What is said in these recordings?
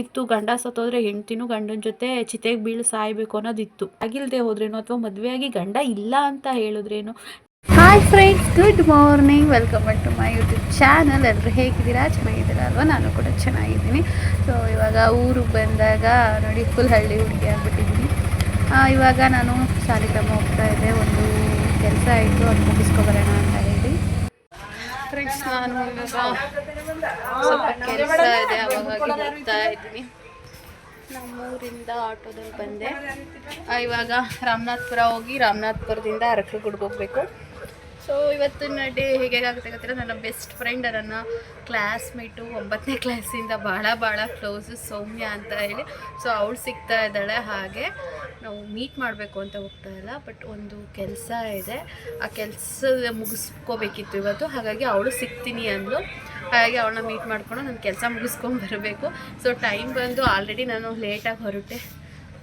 ಇತ್ತು ಗಂಡ ಸತ್ತೋದ್ರೆ ಹೆಂಡ್ತಿನೂ ಗಂಡನ ಜೊತೆ ಚಿತೆಗೆ ಬೀಳು ಸಾಯ್ಬೇಕು ಅನ್ನೋದಿತ್ತು. ಆಗಿಲ್ದೆ ಹೋದ್ರೇನು ಅಥವಾ ಮದುವೆ ಆಗಿ ಗಂಡ ಇಲ್ಲ ಅಂತ ಹೇಳಿದ್ರೇನು. Hi friends good morning welcome back to my YouTube channel ಎಲ್ಲರೂ ಹೇಗಿದ್ದೀರಾ? ಚೆನ್ನಾಗಿದ್ದೀರಾ ಅಲ್ವಾ? ನಾನು ಕೂಡ ಚೆನ್ನಾಗಿದ್ದೀನಿ. ಸೊ ಇವಾಗ ಊರಿಗೆ ಬಂದಾಗ ನೋಡಿ ಫುಲ್ ಹಳ್ಳಿ ಹುಡುಗಿ ಆಗಿಬಿಟ್ಟಿದ್ದೀನಿ. ಇವಾಗ ನಾನು ಶಾಲಿಗ್ರಾಮ ಹೋಗ್ತಾ ಇದ್ದೆ. ಒಂದು ಕೆಲಸ ಆಯಿತು ಅದು ಮುಗಿಸ್ಕೊಬರೋಣ ಅಂತ. ಫ್ರೆಂಡ್ಸ್ ನಾನು ಇವಾಗ ಸ್ವಲ್ಪ ಕೆಲಸ ಇದೆ ಅವಾಗಾಗಿ ಹೋಗ್ತಾ ಇದ್ದೀನಿ. ನಮ್ಮೂರಿಂದ ಆಟೋದಲ್ಲಿ ಬಂದೆ. ಇವಾಗ ರಾಮನಾಥ್ಪುರ ಹೋಗಿ ರಾಮನಾಥ್ಪುರದಿಂದ ಅರಕಲಗೂಡ್ಗೆ ಹೋಗಬೇಕು. ಸೊ ಇವತ್ತಿನ ಡೇ ಹೇಗೆ ಆಗುತ್ತೆ ಗೊತ್ತಿಲ್ಲ? ನನ್ನ ಬೆಸ್ಟ್ ಫ್ರೆಂಡ್ ನನ್ನ ಕ್ಲಾಸ್ಮೇಟು ಒಂಬತ್ತನೇ ಕ್ಲಾಸಿಂದ ಭಾಳ ಭಾಳ ಕ್ಲೋಸ್ ಸೌಮ್ಯ ಅಂತ ಹೇಳಿ. ಸೊ ಅವಳು ಸಿಗ್ತಾ ಇದ್ದಾಳೆ, ಹಾಗೆ ನಾವು ಮೀಟ್ ಮಾಡಬೇಕು ಅಂತ ಹೋಗ್ತಾ ಇಲ್ಲ ಬಟ್ ಒಂದು ಕೆಲಸ ಇದೆ. ಆ ಕೆಲಸ ಮುಗಿಸ್ಕೋಬೇಕಿತ್ತು ಇವತ್ತು, ಹಾಗಾಗಿ ಅವಳು ಸಿಗ್ತೀನಿ ಅಂದ್ಲು. ಹಾಗಾಗಿ ಅವಳನ್ನ ಮೀಟ್ ಮಾಡ್ಕೊಂಡು ನನ್ನ ಕೆಲಸ ಮುಗಿಸ್ಕೊಂಡು ಬರಬೇಕು. ಸೊ ಟೈಮ್ ಬಂದು ಆಲ್ರೆಡಿ ನಾನು ಲೇಟಾಗಿ ಹೊರಟೆ.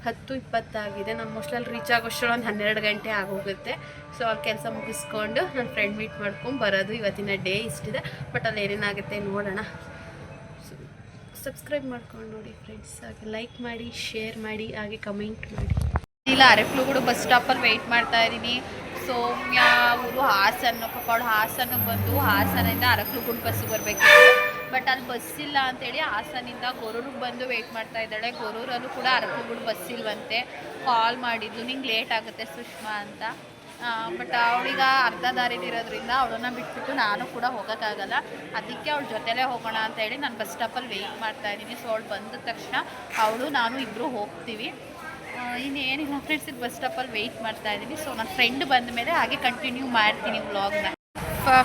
ಹತ್ತು ಇಪ್ಪತ್ತಾಗಿದೆ. ನಮ್ಮ ಮೋಸ್ಟ್ಲಿ ಅಲ್ಲಿ ರೀಚ್ ಆಗೋಷ್ಟರಲ್ಲಿ ಒಂದು ಹನ್ನೆರಡು ಗಂಟೆ ಆಗೋಗುತ್ತೆ. ಸೊ ಅವ್ರ ಕೆಲಸ ಮುಗಿಸ್ಕೊಂಡು ನನ್ನ ಫ್ರೆಂಡ್ ಮೀಟ್ ಮಾಡ್ಕೊಂಡು ಬರೋದು ಇವತ್ತಿನ ಡೇ ಇಷ್ಟಿದೆ. ಬಟ್ ಅಲ್ಲಿ ಏನೇನಾಗುತ್ತೆ ನೋಡೋಣ. ಸಬ್ಸ್ಕ್ರೈಬ್ ಮಾಡ್ಕೊಂಡು ನೋಡಿ ಫ್ರೆಂಡ್ಸ್ ಹಾಗೆ ಲೈಕ್ ಮಾಡಿ ಶೇರ್ ಮಾಡಿ, ಹಾಗೆ ಕಮೆಂಟ್ ಮಾಡಿ. ಇಲ್ಲ ಅರೆಕ್ಲುಗಳು ಬಸ್ ಸ್ಟಾಪಲ್ಲಿ ವೆಯ್ಟ್ ಮಾಡ್ತಾ ಇದ್ದೀನಿ. ಸೋಮ್ಯ ಊರು ಹಾಸನ ಹಾಸನಕ್ಕೆ ಬಂದು ಹಾಸನಿಂದ ಕೂಡ ಬಸ್ಸಿಗೆ ಬರಬೇಕಿತ್ತು. ಬಟ್ ಅಲ್ಲಿ ಬಸ್ ಇಲ್ಲ ಅಂತೇಳಿ ಹಾಸನಿಂದ ಗೊರೂರಿಗೆ ಬಂದು ವೆಯ್ಟ್ ಮಾಡ್ತಾ ಇದ್ದಾಳೆ. ಗೊರೂರಲ್ಲೂ ಕೂಡ ಅರಕಲುಗುಂಡು ಬಸ್ ಇಲ್ವಂತೆ. ಕಾಲ್ ಮಾಡಿದ್ಲು, ನಿಂಗೆ ಲೇಟ್ ಆಗುತ್ತೆ ಸುಷ್ಮಾ ಅಂತ. ಬಟ್ ಅವಳೀಗ ಅರ್ಧ ದಾರಿಲಿರೋದ್ರಿಂದ ಅವಳನ್ನ ಬಿಟ್ಬಿಟ್ಟು ನಾನು ಕೂಡ ಹೋಗೋಕ್ಕಾಗಲ್ಲ. ಅದಕ್ಕೆ ಅವಳ ಜೊತೆಲೇ ಹೋಗೋಣ ಅಂತ ಹೇಳಿ ನಾನು ಬಸ್ ಸ್ಟಾಪಲ್ಲಿ ವೆಯ್ಟ್ ಮಾಡ್ತಾ ಇದ್ದೀನಿ. ಸೊ ಅವಳು ಬಂದ ತಕ್ಷಣ ಅವಳು, ನಾನು ಇಬ್ಬರು ಹೋಗ್ತೀವಿ. ಇನ್ನೇನಿಲ್ಲ ಫ್ರೆಂಡ್ಸ್ ಬಸ್ ಸ್ಟಾಪಲ್ಲಿ ವೆಯ್ಟ್ ಮಾಡ್ತಾ ಇದ್ದೀನಿ. ಸೊ ನನ್ನ ಫ್ರೆಂಡ್ ಬಂದ ಮೇಲೆ ಹಾಗೆ ಕಂಟಿನ್ಯೂ ಮಾಡ್ತೀನಿ ವ್ಲಾಗ್ನ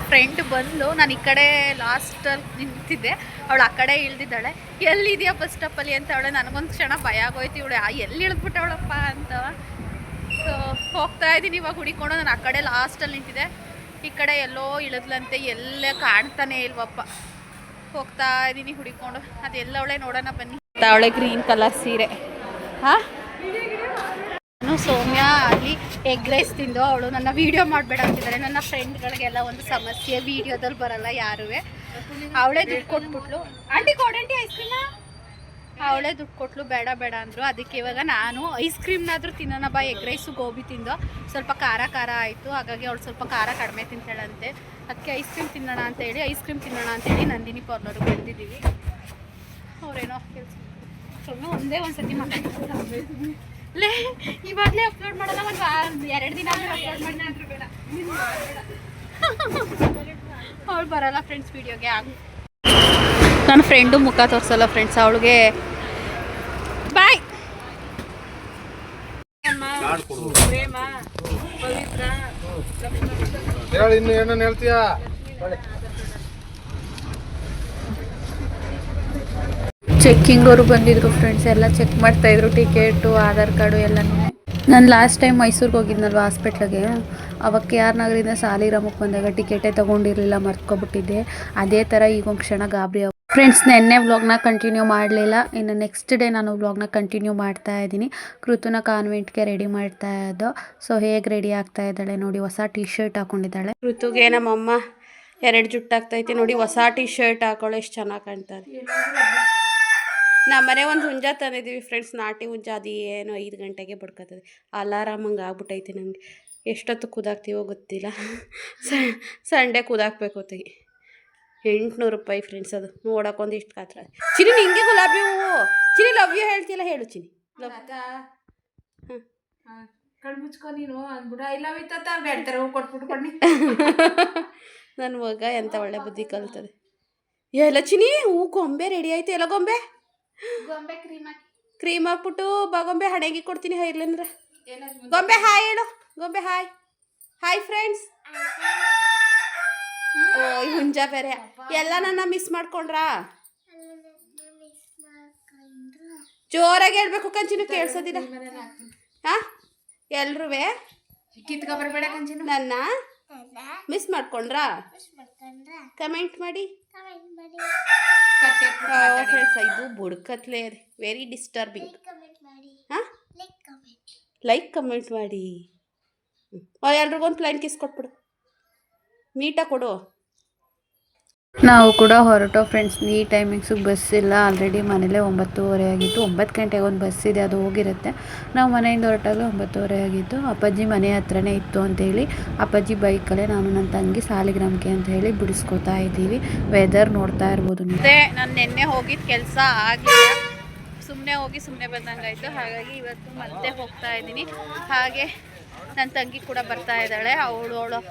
ಫ್ರೆಂಡ್ ಬಂದು ನಾನು ಈ ಕಡೆ ಲಾಸ್ಟಲ್ಲಿ ನಿಂತಿದ್ದೆ. ಅವಳು ಆ ಕಡೆ ಇಳ್ದಿದ್ದಾಳೆ. ಎಲ್ಲಿದೆಯಾ ಬಸ್ ಸ್ಟಾಪಲ್ಲಿ ಅಂತ ಅವಳೆ, ನನಗೊಂದು ಕ್ಷಣ ಭಯ ಆಗೋಯ್ತು ಇವಳು. ಎಲ್ಲಿ ಇಳಿದ್ಬಿಟ್ಟವಳಪ್ಪ ಅಂತ. ಸೊ ಹೋಗ್ತಾ ಇದ್ದೀನಿ ಇವಾಗ ಹುಡಿಕೊಂಡು. ನಾನು ಆ ಕಡೆ ಲಾಸ್ಟಲ್ಲಿ ನಿಂತಿದ್ದೆ. ಈ ಕಡೆ ಎಲ್ಲೋ ಇಳಿದ್ಲಂತೆ. ಎಲ್ಲ ಕಾಣ್ತಾನೆ ಇಲ್ವಪ್ಪ. ಹೋಗ್ತಾ ಇದ್ದೀನಿ ಹುಡಿಕೊಂಡು. ಅದೆಲ್ಲ ಅವಳೆ ನೋಡೋಣ ಬನ್ನಿ. ಅವಳೆ ಗ್ರೀನ್ ಕಲರ್ ಸೀರೆ. ಹಾಂ? ನಾನು ಸೌಮ್ಯ ಅಲ್ಲಿ ಎಗ್ ರೈಸ್ ತಿಂದು ಅವಳು ನನ್ನ ವಿಡಿಯೋ ಮಾಡಬೇಡ ಅಂತಿದ್ದಾರೆ. ನನ್ನ ಫ್ರೆಂಡ್ಗಳಿಗೆಲ್ಲ ಒಂದು ಸಮಸ್ಯೆ ವಿಡಿಯೋದಲ್ಲಿ ಬರಲ್ಲ ಯಾರೂ. ಅವಳೇ ದುಡ್ಡು ಕೊಟ್ಬಿಟ್ಲು. ಆಂಟಿ ಕೊಡಂಟಿ ಐಸ್ ಕ್ರೀಮ್ನ ಅವಳೇ ದುಡ್ಡು ಕೊಟ್ಲು. ಬೇಡ ಬೇಡ, ಅಂದರು. ಅದಕ್ಕೆ ಇವಾಗ ನಾನು ಐಸ್ ಕ್ರೀಮ್ನಾದರೂ ತಿನ್ನೋಣ ಬಾ ಎಗ್ ರೈಸು ಗೋಬಿ ತಿಂದು. ಸ್ವಲ್ಪ ಖಾರ ಖಾರ ಆಯಿತು. ಹಾಗಾಗಿ ಅವಳು ಸ್ವಲ್ಪ ಖಾರ ಕಡಿಮೆ ತಿಂತಾಳಂತೆ. ಅದಕ್ಕೆ ಐಸ್ ಕ್ರೀಮ್ ತಿನ್ನೋಣ ಅಂತ ಹೇಳಿ ಐಸ್ ಕ್ರೀಮ್ ತಿನ್ನೋಣ ಅಂತೇಳಿ ನಂದಿನಿ ಪಾರ್ಲರ್ಗೆ ಬಂದಿದ್ದೀವಿ. ಅವರೇನೋ ಕೆಲಸ ಒಂದೇ ಒಂದು ಸತಿ ಮಾತಾಡ್ತಾರೆ. ಲೇ ಇವಾಗಲೇ ಅಪ್ಲೋಡ್ ಮಾಡೋಣ ಒಂದು ಎರಡು ದಿನ ಅಪ್ಲೋಡ್ ಮಾಡಿ ಬೇಡ. ಅವಳು ಬರಲ್ಲ ಫ್ರೆಂಡ್ಸ್ ವಿಡಿಯೋಗೆ ಆಗ. ನನ್ನ ಫ್ರೆಂಡು ಮುಖ ತೋರಿಸಲ್ಲ ಫ್ರೆಂಡ್ಸ್ ಅವಳಿಗೆ ಬಾಯ್ ಹೇಳಿ ಇನ್ನು ಏನೇನು ಹೇಳ್ತೀಯಾ? ಚೆಕ್ಕಿಂಗ್ ಅವರು ಬಂದಿದ್ರು ಫ್ರೆಂಡ್ಸ್ ಎಲ್ಲ ಚೆಕ್ ಮಾಡ್ತಾ ಇದ್ರು ಟಿಕೆಟು ಆಧಾರ್ ಕಾರ್ಡು ಎಲ್ಲನೂ. ನಾನು ಲಾಸ್ಟ್ ಟೈಮ್ ಮೈಸೂರಿಗೆ ಹೋಗಿದ್ನಲ್ವ ಹಾಸ್ಪಿಟ್ಲಿಗೆ ಅವಾಗ ಕೆ ಆರ್ ನಗರಿಂದ ಸಾಲಿಗ್ರಾಮಕ್ಕೆ ಬಂದಾಗ ಟಿಕೆಟೇ ತೊಗೊಂಡಿರಲಿಲ್ಲ, ಮರ್ತ್ಕೊಬಿಟ್ಟಿದ್ದೆ. ಅದೇ ಥರ ಈಗ ಒಂದು ಕ್ಷಣ ಗಾಬರಿ ಫ್ರೆಂಡ್ಸ್ ನೆನ್ನೆ ವ್ಲಾಗ್ನ ಕಂಟಿನ್ಯೂ ಮಾಡಲಿಲ್ಲ. ಇನ್ನು ನೆಕ್ಸ್ಟ್ ಡೇ ನಾನು ವ್ಲಾಗ್ನ ಕಂಟಿನ್ಯೂ ಮಾಡ್ತಾ ಇದ್ದೀನಿ. ಕೃತುನ ಕಾನ್ವೆಂಟ್ಗೆ ರೆಡಿ ಮಾಡ್ತಾ ಇದ್ದೋ. ಸೊ ಹೇಗೆ ರೆಡಿ ಆಗ್ತಾ ಇದ್ದಾಳೆ ನೋಡಿ, ಹೊಸ ಟಿ ಶರ್ಟ್ ಹಾಕೊಂಡಿದ್ದಾಳೆ. ಋತುಗೆ ನಮ್ಮಮ್ಮ ಎರಡು ಜುಟ್ಟಾಗ್ತೈತಿ ನೋಡಿ, ಹೊಸ ಟಿ ಶರ್ಟ್ ಹಾಕೊಳ್ಳೋ ಎಷ್ಟು ಚೆನ್ನಾಗಿ ಕಾಣ್ತಾರೆ ನಮ್ಮನೆ ಒಂದು ಹುಂಜ ತಂದಿದ್ದೀವಿ ಫ್ರೆಂಡ್ಸ್ ನಾಟಿ ಹುಂಜ ಅದು ಏನು ಐದು ಗಂಟೆಗೆ ಬಡ್ಕೊತದೆ. ಅಲಾರಾಮ್ ಹಂಗೆ ಆಗ್ಬಿಟ್ಟೈತೆ ನಮಗೆ ಎಷ್ಟೊತ್ತು ಕುದಾಕ್ತೀವೋ ಗೊತ್ತಿಲ್ಲ. ಸಂಡೆ ಕುದಾಕ್ಬೇಕು ಹೊತ್ತಿಗೆ. ಎಂಟುನೂರು ರೂಪಾಯಿ ಫ್ರೆಂಡ್ಸ್ ಅದು. ನೋಡೋಕೊಂದು ಇಷ್ಟು ಕಾತ್ರ. ಚಿನಿ ನಿಂಗೆ ಗುಲಾಬಿ ಹೂವು. ಚಿನಿ ಲವ್ ಯು ಹೇಳ್ತಿಲ್ಲ ಹೇಳು ಚಿನಿ ಲವ್ ಕಣ್ ಮುಚ್ಕೊ ನೀನು ಅಂದ್ಬಿಡ. ಇಲ್ಲ ವಿತ್ತ ಬೇಡ್ತಾರೆ ಹೂ ಕೊಟ್ಬಿಟ್ಟು ಕೊಡ್ನಿ. ನನ್ನ ಮಗ ಎಂತ ಒಳ್ಳೆ ಬುದ್ಧಿ ಕಲ್ತದೆ. ಎಲ್ಲ ಚಿನಿ ಹೂ ಗೊಂಬೆ ರೆಡಿ ಆಯ್ತು. ಎಲ್ಲ ಗೊಂಬೆ? ಗೊಂಬೆ ಕ್ರೀಮ್. ಹಾಕಿ ಕ್ರೀಮ್ ಹಾಕ್ಬಿಟ್ಟು ಬಗೊಂಬೆ ಗೊಂಬೆ ಹಣೆಗೆ ಕೊಡ್ತೀನಿ ಹೈರ್ಲಂದ್ರ ಗೊಂಬೆ ಹಾಯ್ ಹೇಳು ಗೊಂಬೆ ಹಾಯ್. Hi friends. ಓ ಹುಂಜ ಬೇರೆ. ಎಲ್ಲ ನನ್ನ ಮಿಸ್ ಮಾಡ್ಕೊಂಡ್ರಾ? ಜೋರಾಗಿ ಹೇಳ್ಬೇಕು ಕಂಚಿನ ಕೇಳ್ಸೋದಿಲ್ಲ. ಹಾ? ಎಲ್ರೂ ಕಿತ್ಕೊಬರ್ಬೇಡ ಕಂಚಿನ. ನನ್ನ? ಮಿಸ್ ಮಾಡ್ಕೊಂಡ್ರಾ? ಕಮೆಂಟ್ ಮಾಡಿ. ಕತ್ತೆ ಫ್ರೆಂಡ್ಸ್ ಇದು ಬುಡ್ಕತ್ಲೆ ವೆರಿ ಡಿಸ್ಟರ್ಬಿಂಗ್ ಹಾಂ? ಲೈಕ್ ಕಮೆಂಟ್ ಮಾಡಿ. ಎಲ್ರಿಗೊಂದು ಪ್ಲಾನ್ ಕಿಸ್ ಕೊಟ್ಬಿಡು. ನೀಟಾಗಿ ಕೊಡು. ನಾವು ಕೂಡ ಹೊರಟೋ ಫ್ರೆಂಡ್ಸ್ ಈ ಟೈಮಿಂಗ್ಸಿಗೆ ಬಸ್ ಇಲ್ಲ. ಆಲ್ರೆಡಿ ಮನೇಲೇ ಒಂಬತ್ತುವರೆ ಆಗಿತ್ತು. ಒಂಬತ್ತು ಗಂಟೆಗೆ ಒಂದು ಬಸ್ ಇದೆ, ಅದು ಹೋಗಿರುತ್ತೆ. ನಾವು ಮನೆಯಿಂದ ಹೊರಟಾಗ ಒಂಬತ್ತುವರೆ ಆಗಿತ್ತು. ಅಪ್ಪಾಜಿ ಮನೆ ಹತ್ರನೇ ಇತ್ತು ಅಂತೇಳಿ ಅಪ್ಪಾಜಿ ಬೈಕಲ್ಲೇ ನಾನು ನನ್ನ ತಂಗಿ ಸಾಲಿಗ್ರಾಮಕ್ಕೆ ಅಂತ ಹೇಳಿ ಬಿಡಿಸ್ಕೊತಾ ಇದ್ದೀವಿ. ವೆದರ್ ನೋಡ್ತಾ ಇರ್ಬೋದು ಮತ್ತೆ ನಾನು ನಿನ್ನೆ ಹೋಗಿದ್ದ ಕೆಲಸ ಆಗಿಲ್ಲ ಸುಮ್ಮನೆ ಹೋಗಿ ಸುಮ್ಮನೆ ಬಂದಂಗಾಯಿತು ಹಾಗಾಗಿ ಇವತ್ತು ಮತ್ತೆ ಹೋಗ್ತಾ ಇದ್ದೀನಿ. ಹಾಗೆ ನನ್ನ ತಂಗಿ ಕೂಡ ಬರ್ತಾ ಇದ್ದಾಳೆ. ಅವಳು ಅವಳು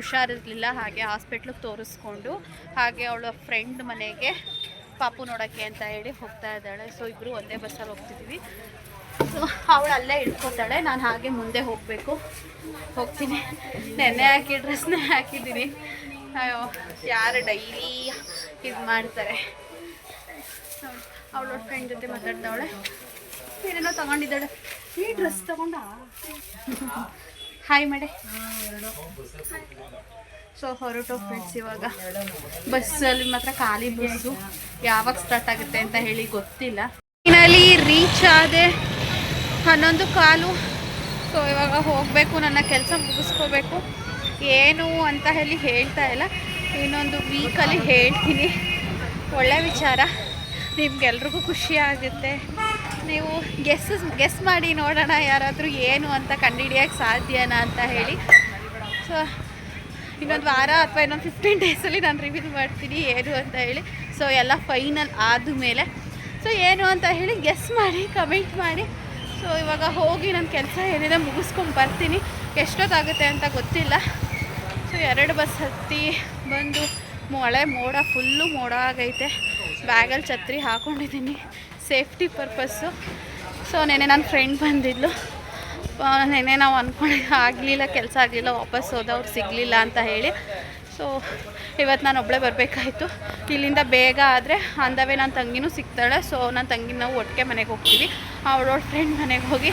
ಹುಷಾರಿರಲಿಲ್ಲ, ಹಾಗೆ ಹಾಸ್ಪಿಟ್ಲಿಗೆ ತೋರಿಸ್ಕೊಂಡು, ಹಾಗೆ ಅವಳ ಫ್ರೆಂಡ್ ಮನೆಗೆ ಪಾಪು ನೋಡೋಕ್ಕೆ ಅಂತ ಹೇಳಿ ಹೋಗ್ತಾ ಇದ್ದಾಳೆ. ಸೊ ಇಬ್ಬರು ಒಂದೇ ಬಸ್ಸಲ್ಲಿ ಹೋಗ್ತಿದ್ದೀವಿ ಸೊ ಅವಳು ಅಲ್ಲೇ ಇಳ್ಕೊತಾಳೆ. ನಾನು ಹಾಗೆ ಮುಂದೆ ಹೋಗಬೇಕು. ಹೋಗ್ತೀನಿ. ನೆನ್ನೆ ಹಾಕಿ ಡ್ರೆಸ್ನೇ ಹಾಕಿದ್ದೀನಿ. ಅಯ್ಯೋ, ಯಾರು ಡೈಲಿ ಇದು ಮಾಡ್ತಾರೆ. ಅವಳ ಫ್ರೆಂಡ್ ಜೊತೆ ಮಾತಾಡ್ತಾವಳೆ ಏನೇನೋ ತಗೊಂಡಿದ್ದಾಳೆ. ಈ ಡ್ರೆಸ್ ತಗೊಂಡ? ಹಾಯ್ ಮಾಡಿ ಸೊ ಹೊರಟು ಫ್ರೆಂಡ್ಸ್ ಇವಾಗ. ಬಸ್ಸಲ್ಲಿ ಮಾತ್ರ ಖಾಲಿ ಬಸ್ಸು ಯಾವಾಗ ಸ್ಟಾರ್ಟ್ ಆಗುತ್ತೆ ಅಂತ ಹೇಳಿ ಗೊತ್ತಿಲ್ಲ. ಇನ್ನಲ್ಲಿ ರೀಚ್ ಆದೆ ಹನ್ನೊಂದು ಕಾಲು. ಸೊ ಇವಾಗ ಹೋಗಬೇಕು, ನನ್ನ ಕೆಲಸ ಮುಗಿಸ್ಕೋಬೇಕು. ಏನು ಅಂತ ಹೇಳಿ ಹೇಳ್ತಾ ಇಲ್ಲ. ಇನ್ನೊಂದು ವೀಕಲ್ಲಿ ಹೇಳ್ತೀನಿ. ಒಳ್ಳೆ ವಿಚಾರ. ನಿಮ್ಗೆಲ್ರಿಗೂ ಖುಷಿ ಆಗುತ್ತೆ. ನೀವು ಗೆಸ್ ಗೆಸ್ ಮಾಡಿ ನೋಡೋಣ ಯಾರಾದರೂ ಏನು ಅಂತ ಕಂಡುಹಿಡಿಯೋಕ್ಕೆ ಸಾಧ್ಯನಾ ಅಂತ ಹೇಳಿ. ಸೊ ಇನ್ನೊಂದು ವಾರ ಅಥವಾ ಇನ್ನೊಂದು ಫಿಫ್ಟೀನ್ ಡೇಸಲ್ಲಿ ನಾನು ರಿವೀಲ್ ಮಾಡ್ತೀನಿ ಏನು ಅಂತ ಹೇಳಿ. ಸೊ ಎಲ್ಲ ಫೈನಲ್ ಆದ ಮೇಲೆ ಸೊ ಏನು ಅಂತ ಹೇಳಿ ಗೆಸ್ ಮಾಡಿ ಕಮೆಂಟ್ ಮಾಡಿ. ಸೊ ಇವಾಗ ಹೋಗಿ ನನ್ನ ಕೆಲಸ ಏನಿದೆ ಮುಗಿಸ್ಕೊಂಡು ಬರ್ತೀನಿ. ಎಷ್ಟೊತ್ತಾಗುತ್ತೆ ಅಂತ ಗೊತ್ತಿಲ್ಲ. ಸೊ ಎರಡು ಬಸ್ ಹತ್ತಿ ಬಂದು ಮಳೆ ಮೋಡ ಫುಲ್ಲು ಮೋಡ ಆಗೈತೆ. ಬ್ಯಾಗಲ್ಲಿ ಛತ್ರಿ ಹಾಕ್ಕೊಂಡಿದ್ದೀನಿ ಸೇಫ್ಟಿ ಪರ್ಪಸ್ಸು. ಸೊ ನೆನೆ ನನ್ನ ಫ್ರೆಂಡ್ ಬಂದಿದ್ಲು ನೆನೆ ನಾವು ಅಂದ್ಕೊಂಡು ಆಗಲಿಲ್ಲ, ಕೆಲಸ ಆಗಲಿಲ್ಲ, ವಾಪಸ್ ಹೋದವ್ರು ಸಿಗಲಿಲ್ಲ ಅಂತ ಹೇಳಿ. ಸೊ ಇವತ್ತು ನಾನು ಒಬ್ಬಳೇ ಬರಬೇಕಾಯ್ತು. ಇಲ್ಲಿಂದ ಬೇಗ ಆದರೆ ಅಂದವೇ ನನ್ನ ತಂಗಿನೂ ಸಿಗ್ತಾಳೆ. ಸೊ ನನ್ನ ತಂಗಿನ ನಾವು ಒಟ್ಟಿಗೆ ಮನೆಗೆ ಹೋಗ್ತೀವಿ. ಅವಳ ಫ್ರೆಂಡ್ ಮನೆಗೆ ಹೋಗಿ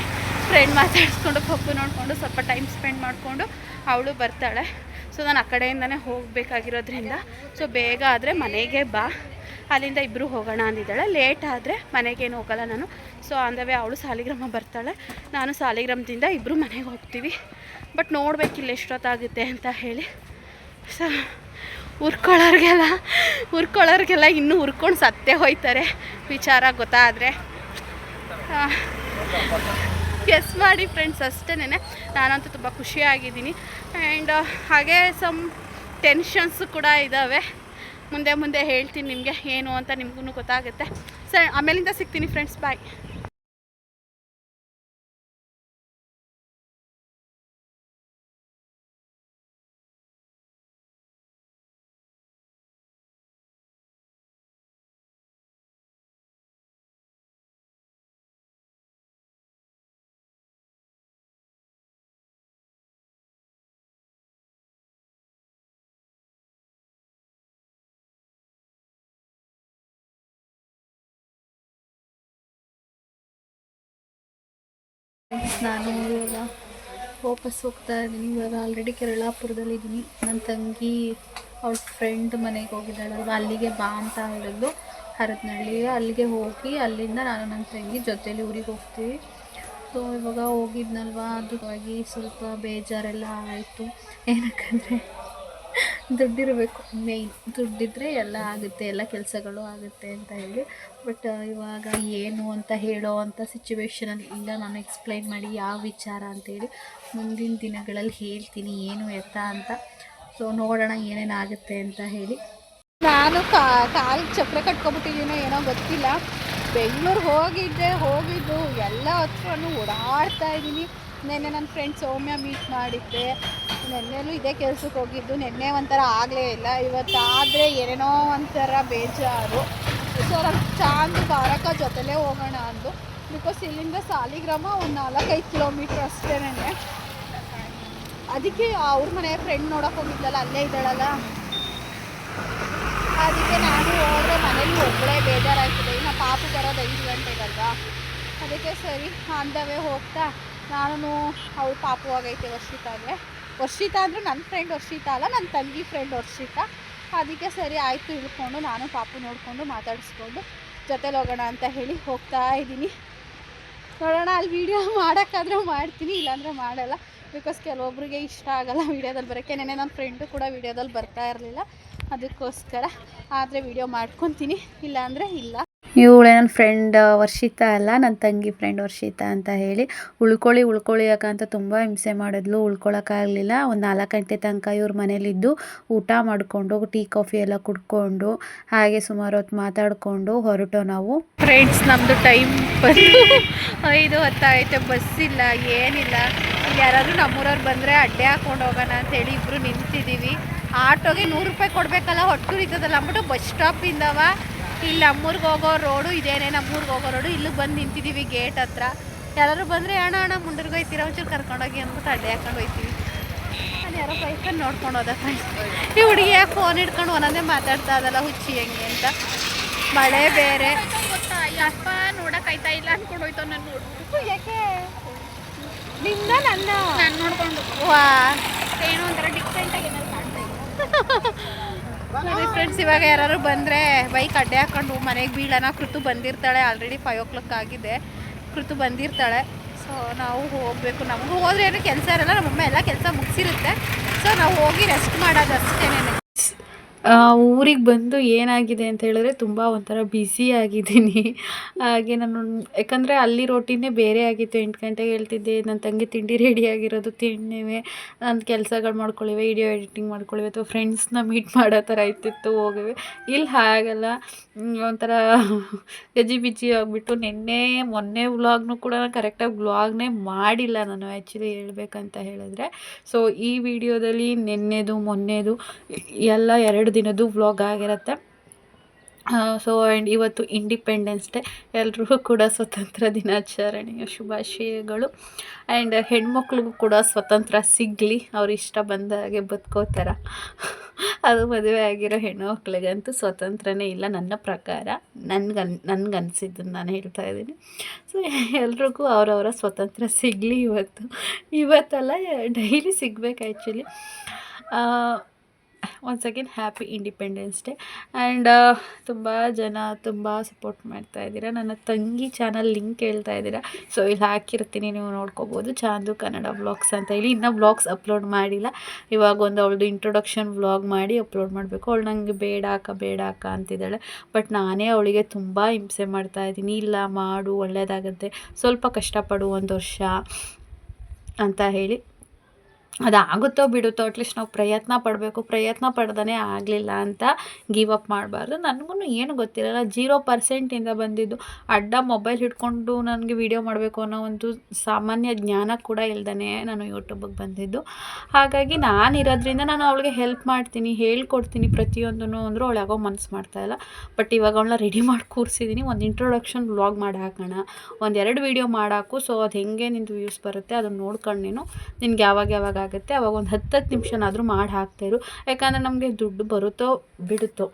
ಫ್ರೆಂಡ್ ಮಾತಾಡಿಸ್ಕೊಂಡು, ಪಪ್ಪು ನೋಡಿಕೊಂಡು, ಸ್ವಲ್ಪ ಟೈಮ್ ಸ್ಪೆಂಡ್ ಮಾಡಿಕೊಂಡು ಅವಳು ಬರ್ತಾಳೆ. ಸೊ ನಾನು ಆ ಕಡೆಯಿಂದನೇ ಹೋಗಬೇಕಾಗಿರೋದ್ರಿಂದ. ಸೊ ಬೇಗ ಆದರೆ ಮನೆಗೆ ಬಾ. ಅಲ್ಲಿಂದ ಇಬ್ಬರು ಹೋಗೋಣ ಅಂದಿದ್ದಾಳೆ. ಲೇಟ್ ಆದರೆ ಮನೆಗೇನು ಹೋಗಲ್ಲ ನಾನು. ಸೊ ಅಂದವೇ ಅವಳು ಸಾಲಿಗ್ರಾಮ ಬರ್ತಾಳೆ. ನಾನು ಸಾಲಿಗ್ರಾಮದಿಂದ ಇಬ್ಬರು ಮನೆಗೆ ಹೋಗ್ತೀವಿ. ಬಟ್ ನೋಡಬೇಕಿಲ್ಲ ಎಷ್ಟೊತ್ತಾಗುತ್ತೆ ಅಂತ ಹೇಳಿ. ಸೊ ಹುರ್ಕೊಳ್ಳೋರಿಗೆಲ್ಲ ಹುರ್ಕೊಳ್ಳೋರಿಗೆಲ್ಲ ಇನ್ನೂ ಹುರ್ಕೊಂಡು ಸತ್ತೇ ಹೋಯ್ತಾರೆ. ವಿಚಾರ ಗೊತ್ತಾದರೆ. ಎಸ್ ಮಾಡಿ ಫ್ರೆಂಡ್ಸ್ ಅಷ್ಟೇನೆ. ನಾನಂತೂ ತುಂಬ ಖುಷಿಯಾಗಿದ್ದೀನಿ. ಆ್ಯಂಡ್ ಹಾಗೆ ಸಮ್ ಟೆನ್ಷನ್ಸ್ ಕೂಡ ಇದ್ದಾವೆ ಮುಂದೆ ಮುಂದೆ ಹೇಳ್ತೀನಿ ನಿಮಗೆ ಏನು ಅಂತ ನಿಮಗೂ ಗೊತ್ತಾಗುತ್ತೆ. ಸರಿ ಆಮೇಲಿಂದ ಸಿಗ್ತೀನಿ ಫ್ರೆಂಡ್ಸ್ ಬಾಯ್ ನಾನು ಇವಾಗ ವಾಪಸ್ ಹೋಗ್ತಾ ಇದ್ದೀನಿ. ಇವಾಗ ಆಲ್ರೆಡಿ ಕೆರಳಾಪುರದಲ್ಲಿದ್ದೀನಿ. ನನ್ನ ತಂಗಿ ಅವಳ ಫ್ರೆಂಡ್ ಮನೆಗೆ ಹೋಗಿದ್ದಾಳಲ್ವ ಅಲ್ಲಿಗೆ ಬಾ ಅಂತ ಹೇಳಿದ್ದು ಹರದನಹಳ್ಳಿಗೆ ಅಲ್ಲಿಗೆ ಹೋಗಿ, ಅಲ್ಲಿಂದ ನಾನು ನನ್ನ ತಂಗಿ ಜೊತೇಲಿ ಊರಿಗೆ ಹೋಗ್ತೀವಿ. ಸೊ ಇವಾಗ ಹೋಗಿದ್ನಲ್ವ? ಅದಕ್ಕಾಗಿ ಸ್ವಲ್ಪ ಬೇಜಾರೆಲ್ಲ ಆಯಿತು. ಏನಕ್ಕಂದರೆ ದುಡ್ಡಿರಬೇಕು ಮೇಯ್ನ್ ದುಡ್ಡಿದ್ದರೆ ಎಲ್ಲ ಆಗುತ್ತೆ, ಎಲ್ಲ ಕೆಲಸಗಳು ಆಗುತ್ತೆ ಅಂತ ಹೇಳಿ. ಬಟ್ ಇವಾಗ ಏನು ಅಂತ ಹೇಳೋ ಅಂಥ ಸಿಚುವೇಶನಲ್ಲಿ ಇಲ್ಲ, ನಾನು ಎಕ್ಸ್ಪ್ಲೈನ್ ಮಾಡಿ ಯಾವ ವಿಚಾರ ಅಂತೇಳಿ ಮುಂದಿನ ದಿನಗಳಲ್ಲಿ ಹೇಳ್ತೀನಿ, ಏನು ಎತ್ತ ಅಂತ. ಸೊ ನೋಡೋಣ ಏನೇನು ಆಗುತ್ತೆ ಅಂತ ಹೇಳಿ. ನಾನು ಕಾಲು ಚಕ್ರ ಕಟ್ಕೊಬಿಟ್ಟಿದ್ದೀನೋ ಏನೋ ಗೊತ್ತಿಲ್ಲ. ಬೆಂಗಳೂರು ಹೋಗಿದ್ದೆ, ಹೋಗಿದ್ದು ಎಲ್ಲ ಹತ್ರನೂ ಓಡಾಡ್ತಾ ಇದ್ದೀನಿ. ನೆನ್ನೆ ನನ್ನ ಫ್ರೆಂಡ್ ಸೌಮ್ಯ ಮೀಟ್ ಮಾಡಿದ್ದೆ. ನೆನ್ನೆನೂ ಇದೇ ಕೆಲ್ಸಕ್ಕೆ ಹೋಗಿದ್ದು. ನೆನ್ನೆ ಒಂಥರ ಆಗಲೇ ಇಲ್ಲ. ಇವತ್ತಾದರೆ ಏನೇನೋ ಒಂಥರ ಬೇಜಾರು. ಸೊ ನಮ್ಮ ಚಾಂದ್ ಬಾರಕ ಜೊತೆಲೇ ಹೋಗೋಣ ಅಂದು. ಬಿಕಾಸ್ ಇಲ್ಲಿಂದ ಸಾಲಿಗ್ರಾಮ ಒಂದು ನಾಲ್ಕೈದು ಕಿಲೋಮೀಟ್ರ್ ಅಷ್ಟೇನೆ ಅದಕ್ಕೆ ಅವ್ರ ಮನೆ ಫ್ರೆಂಡ್ ನೋಡೋಕೆ ಹೋಗಿದ್ದಲ್ಲ, ಅಲ್ಲೇ ಇದ್ದಾಳಲ್ಲ. ಅದಕ್ಕೆ ನಾನು ಹೋದರೆ ಮನೇಲಿ ಒಬ್ಬಳೇ ಬೇಜಾರಾಗ್ತದೆ ಇನ್ನು ಪಾಪು ಬರೋದು ಐದು ಗಂಟೆಗಲ್ವಾ? ಅದಕ್ಕೆ ಸರಿ, ಅಂದವೇ ಹೋಗ್ತಾ. ನಾನು, ಅವ್ಳು ಪಾಪು ಆಗೈತೆ ವರ್ಷಿತಾ ಅಂದರೆ ನನ್ನ ಫ್ರೆಂಡ್ ವರ್ಷಿತ ಅಲ್ಲ ನನ್ನ ತಂಗಿ ಫ್ರೆಂಡ್ ವರ್ಷಿತ. ಅದಕ್ಕೆ ಸರಿ ಆಯಿತು ಇಳ್ಕೊಂಡು ನಾನು ಪಾಪು ನೋಡಿಕೊಂಡು ಮಾತಾಡಿಸ್ಕೊಂಡು ಜೊತೆಲಿ ಹೋಗೋಣ ಅಂತ ಹೇಳಿ ಹೋಗ್ತಾ ಇದ್ದೀನಿ. ನೋಡೋಣ, ಅಲ್ಲಿ ವೀಡಿಯೋ ಮಾಡೋಕ್ಕಾದ್ರೂ ಮಾಡ್ತೀನಿ, ಇಲ್ಲಾಂದರೆ ಮಾಡಲ್ಲ. ಬಿಕಾಸ್ ಕೆಲವೊಬ್ರಿಗೆ ಇಷ್ಟ ಆಗಲ್ಲ ವೀಡಿಯೋದಲ್ಲಿ ಬರೋಕ್ಕೆ. ನೆನೆ ನನ್ನ ಫ್ರೆಂಡು ಕೂಡ ವೀಡಿಯೋದಲ್ಲಿ ಬರ್ತಾ ಇರಲಿಲ್ಲ. ಅದಕ್ಕೋಸ್ಕರ ಆದರೆ ವಿಡಿಯೋ ಮಾಡ್ಕೊತೀನಿ. ಇಲ್ಲಾಂದರೆ ಇಲ್ಲ. ಇವಳೆ ನನ್ನ ಫ್ರೆಂಡ್ ವರ್ಷಿತಾ ಅಲ್ಲ ನನ್ನ ತಂಗಿ ಫ್ರೆಂಡ್ ವರ್ಷಿತಾ ಅಂತ ಹೇಳಿ ಉಳ್ಕೊಳ್ಳಿ ಉಳ್ಕೊಳ್ಳಿ ಅಂತ ತುಂಬ ಹಿಂಸೆ ಮಾಡಿದ್ಲು. ಉಳ್ಕೊಳಕ್ಕಾಗಲಿಲ್ಲ ಒಂದು ನಾಲ್ಕು ಗಂಟೆ ತನಕ ಇವ್ರ ಮನೇಲಿದ್ದು ಊಟ ಮಾಡಿಕೊಂಡು ಟೀ, ಕಾಫಿ ಎಲ್ಲ ಕುಡ್ಕೊಂಡು, ಹಾಗೆ ಸುಮಾರು ಹೊತ್ತು ಮಾತಾಡಿಕೊಂಡು ಹೊರಟೋ ನಾವು. ಫ್ರೆಂಡ್ಸ್ ನಮ್ಮದು ಟೈಮ್ ಬಂದು ಐದು ಹೊತ್ತಾಯಿತು ಬಸ್ ಇಲ್ಲ, ಏನಿಲ್ಲ. ಯಾರಾದರೂ ನಮ್ಮೂರವ್ರು ಬಂದರೆ ಅಡ್ಡೆ ಹಾಕೊಂಡು ಹೋಗೋಣ ಅಂತೇಳಿ ಇಬ್ಬರು ನಿಂತಿದ್ದೀವಿ ಆಟೋಗೆ ನೂರು ರೂಪಾಯಿ ಕೊಡಬೇಕಲ್ಲ ಹೊಟ್ಟು ಅಂದ್ಬಿಟ್ಟು ಬಸ್ ಸ್ಟಾಪಿಂದವ ಇಲ್ಲಿ ನಮ್ಮೂರಿಗೆ ಹೋಗೋ ರೋಡು ಇದೇನೆ ನಮ್ಮೂರ್ಗೆ ಹೋಗೋ ರೋಡು. ಇಲ್ಲಿಗೆ ಬಂದು ನಿಂತಿದ್ದೀವಿ ಗೇಟ್ ಹತ್ರ. ಯಾರಾದ್ರು ಬಂದರೆ ಅಣ್ಣ ಅಣ್ಣ ಮುಂಡರ್ಗೆ ಹೋಯ್ತೀರ ಒಂಚೂರು ಕರ್ಕೊಂಡೋಗಿ ಅಂದ್ಬಿಟ್ಟು ಅಡ್ಡೆ ಹಾಕೊಂಡು ಹೋಯ್ತೀವಿ. ನಾನು ಯಾರೋ ಬೈಕಲ್ಲಿ ನೋಡ್ಕೊಂಡು ಹೋದ ಈ ಹುಡುಗಿ ಯಾಕೆ ಫೋನ್ ಹಿಡ್ಕೊಂಡು ಒಂದೊಂದೇ ಮಾತಾಡ್ತಾ ಅದಲ್ಲ ಹುಚ್ಚಿ ಹೆಂಗೆ ಅಂತ. ಮಳೆ ಬೇರೆ. ಅಪ್ಪ ಯಪ್ಪ ನೋಡಕ್ಕಾಯ್ತಾ ಇಲ್ಲ ಅನ್ಕೊಂಡು ಹೋಯ್ತು ನಾನು ನೋಡ್ಬಿಟ್ಟು ಯಾಕೆ? ನಿಂದ ನನ್ನ? ನಾನು ನೋಡ್ಕೊಂಡು. ವಾ ಏನೋ ಒಂಥರ ಡಿಫ್ರೆಂಟಾಗಿ ಏನಾದ್ರು ಕಾಣ್ತಾ ಫ್ರೆಂಡ್ಸ್ ಇವಾಗ ಯಾರು ಬಂದರೆ ಬೈಕ್ ಅಡ್ಡೆ ಹಾಕೊಂಡು ಮನೆಗೆ ಬೀಳೋಣ. ಕೃತು ಬಂದಿರ್ತಾಳೆ ಆಲ್ರೆಡಿ ಫೈವ್ ಓ ಕ್ಲಾಕ್ ಆಗಿದೆ. ಕೃತು ಬಂದಿರ್ತಾಳೆ. ಸೊ ನಾವು ಹೋಗಬೇಕು. ನಮಗೂ ಹೋದ್ರೆ ಏನು ಕೆಲಸ ಇರಲ್ಲ, ನಮ್ಮಮ್ಮ ಎಲ್ಲ ಕೆಲಸ ಮುಗಿಸಿರುತ್ತೆ. ಸೊ ನಾವು ಹೋಗಿ ರೆಸ್ಟ್ ಮಾಡೋದು ಅಷ್ಟೇನೆ ಊರಿಗೆ ಬಂದು ಏನಾಗಿದೆ ಅಂತ ಹೇಳಿದ್ರೆ ತುಂಬ ಒಂಥರ ಬ್ಯುಸಿ ಆಗಿದ್ದೀನಿ. ಹಾಗೆ ನಾನು, ಯಾಕಂದರೆ ಅಲ್ಲಿ ರೋಟಿನೇ ಬೇರೆ ಆಗಿತ್ತು. ಎಂಟು ಗಂಟೆಗೆ ಹೇಳ್ತಿದ್ದೆ ನನ್ನ ತಂಗಿ ತಿಂಡಿ ರೆಡಿ ಆಗಿರೋದು ತಿಂಡಿವೆ ನನ್ನ ಕೆಲಸಗಳು ಮಾಡ್ಕೊಳ್ಳಿವೆ ವಿಡಿಯೋ ಎಡಿಟಿಂಗ್ ಮಾಡ್ಕೊಳ್ಳಿವೆ ಅಥವಾ ಫ್ರೆಂಡ್ಸ್ನ ಮೀಟ್ ಮಾಡೋ ಥರ ಇತ್ತಿತ್ತು ಹೋಗಿವೆ. ಇಲ್ಲಿ ಹಾಗಲ್ಲ. ಒಂಥರ ಗಜಿ ಬಿಜಿ ಆಗಿಬಿಟ್ಟು ನಿನ್ನೆ, ಮೊನ್ನೆ ವ್ಲಾಗ್ನು ಕೂಡ ಕರೆಕ್ಟಾಗಿ ವ್ಲಾಗ್ನೇ ಮಾಡಿಲ್ಲ ನಾನು ಆ್ಯಕ್ಚುಲಿ ಹೇಳ್ಬೇಕಂತ ಹೇಳಿದ್ರೆ. ಸೊ ಈ ವಿಡಿಯೋದಲ್ಲಿ ನಿನ್ನೆದು, ಮೊನ್ನೆದು, ಎಲ್ಲ ಎರಡು ದಿನದ್ದು ವ್ಲಾಗ್ ಆಗಿರುತ್ತೆ. ಸೊ ಆ್ಯಂಡ್ ಇವತ್ತು ಇಂಡಿಪೆಂಡೆನ್ಸ್ ಡೇ ಎಲ್ರಿಗೂ ಕೂಡ ಸ್ವತಂತ್ರ ದಿನಾಚರಣೆಯ ಶುಭಾಶಯಗಳು. ಆ್ಯಂಡ್ ಹೆಣ್ಮಕ್ಳಿಗೂ ಕೂಡ ಸ್ವತಂತ್ರ ಸಿಗಲಿ. ಅವ್ರ ಇಷ್ಟ ಬಂದ ಹಾಗೆ ಬದುಕೋತಾರ. ಅದು ಮದುವೆ ಆಗಿರೋ ಹೆಣ್ಮಕ್ಳಿಗಂತೂ ಸ್ವತಂತ್ರನೇ ಇಲ್ಲ ನನ್ನ ಪ್ರಕಾರ. ನನ್ಗನ್ ನನಗನ್ಸಿದ್ದನ್ನು ನಾನು ಹೇಳ್ತಾ ಇದ್ದೀನಿ. ಸೊ ಎಲ್ರಿಗೂ ಅವರವರ ಸ್ವತಂತ್ರ ಸಿಗಲಿ ಇವತ್ತು. ಇವತ್ತಲ್ಲ, ಡೈಲಿ ಸಿಗ್ಬೇಕು actually once again happy Independence Day and ತುಂಬ ಜನ ತುಂಬ ಸಪೋರ್ಟ್ ಮಾಡ್ತಾ ಇದ್ದೀರಾ. ನನ್ನ ತಂಗಿ ಚಾನಲ್ ಲಿಂಕ್ ಹೇಳ್ತಾ ಇದ್ದೀರಾ. ಸೊ ಇಲ್ಲಿ ಹಾಕಿರ್ತೀನಿ, ನೀವು ನೋಡ್ಕೋಬೋದು. ಚಾಂದು ಕನ್ನಡ ವ್ಲಾಗ್ಸ್ ಅಂತ ಹೇಳಿ. ಇನ್ನೂ ವ್ಲಾಗ್ಸ್ ಅಪ್ಲೋಡ್ ಮಾಡಿಲ್ಲ. ಇವಾಗ ಒಂದು ಅವಳದು ಇಂಟ್ರೊಡಕ್ಷನ್ ವ್ಲಾಗ್ ಮಾಡಿ ಅಪ್ಲೋಡ್ ಮಾಡಬೇಕು. ಅವಳು ನನಗೆ ಬೇಡ ಅಕ್ಕ ಬೇಡ ಅಕ್ಕ ಅಂತಿದ್ದಾಳೆ. ಬಟ್ ನಾನೇ ಅವಳಿಗೆ ತುಂಬ ಹಿಂಸೆ ಮಾಡ್ತಾ ಇದ್ದೀನಿ. ಇಲ್ಲ, ಮಾಡು ಒಳ್ಳೆಯದಾಗುತ್ತೆ ಸ್ವಲ್ಪ ಕಷ್ಟಪಡು, ಒಂದು ವರ್ಷ ಅಂತ ಹೇಳಿ. ಅದಾಗುತ್ತೋ ಬಿಡುತ್ತೋ ಅಟ್ಲೀಸ್ಟ್ ನಾವು ಪ್ರಯತ್ನ ಪಡಬೇಕು. ಪ್ರಯತ್ನ ಪಡ್ದೇ ಆಗಲಿಲ್ಲ ಅಂತ ಗಿವ್ ಅಪ್ ಮಾಡಬಾರ್ದು. ನನಗೂ ಏನು ಗೊತ್ತಿರಲ್ಲ ಜೀರೋ ಪರ್ಸೆಂಟಿಂದ ಬಂದಿದ್ದು. ಅಡ್ಡ ಮೊಬೈಲ್ ಹಿಡ್ಕೊಂಡು ನನಗೆ ವೀಡಿಯೋ ಮಾಡಬೇಕು ಅನ್ನೋ ಒಂದು ಸಾಮಾನ್ಯ ಜ್ಞಾನ ಕೂಡ ಇಲ್ದೇ ನಾನು ಯೂಟ್ಯೂಬಿಗೆ ಬಂದಿದ್ದು. ಹಾಗಾಗಿ ನಾನು ಇರೋದ್ರಿಂದ ನಾನು ಅವಳಿಗೆ ಹೆಲ್ಪ್ ಮಾಡ್ತೀನಿ, ಹೇಳ್ಕೊಡ್ತೀನಿ ಪ್ರತಿಯೊಂದೂ ಅಂದರೂ ಅವಳು ಯಾಗೋ ಮನಸ್ಸು ಮಾಡ್ತಾಯಿಲ್ಲ ಬಟ್ ಇವಾಗ ಅವಳನ್ನ ರೆಡಿ ಮಾಡಿ ಕೂರಿಸಿದ್ದೀನಿ ಒಂದು ಇಂಟ್ರೊಡಕ್ಷನ್ ವ್ಲಾಗ್ ಮಾಡಿ ಹಾಕೋಣ ಒಂದೆರಡು ವೀಡಿಯೋ ಮಾಡಾಕು. ಸೊ ಅದು ಹೆಂಗೆ ನಿಂದು ವ್ಯೂಸ್ ಬರುತ್ತೆ ಅದನ್ನು ನೋಡ್ಕೊಂಡು ನೀನು. ನಿನಗೆ ಯಾವಾಗ ಯಾವಾಗ ಆಗುತ್ತೆ. ಅವಾಗ ಒಂದು ಹತ್ತು ಹತ್ತು ನಿಮಿಷನಾದರೂ ಮಾಡಿ ಹಾಕ್ತಾಯಿರು ಯಾಕಂದರೆ ನಮಗೆ ದುಡ್ಡು ಬರುತ್ತೋ ಬಿಡುತ್ತೋ.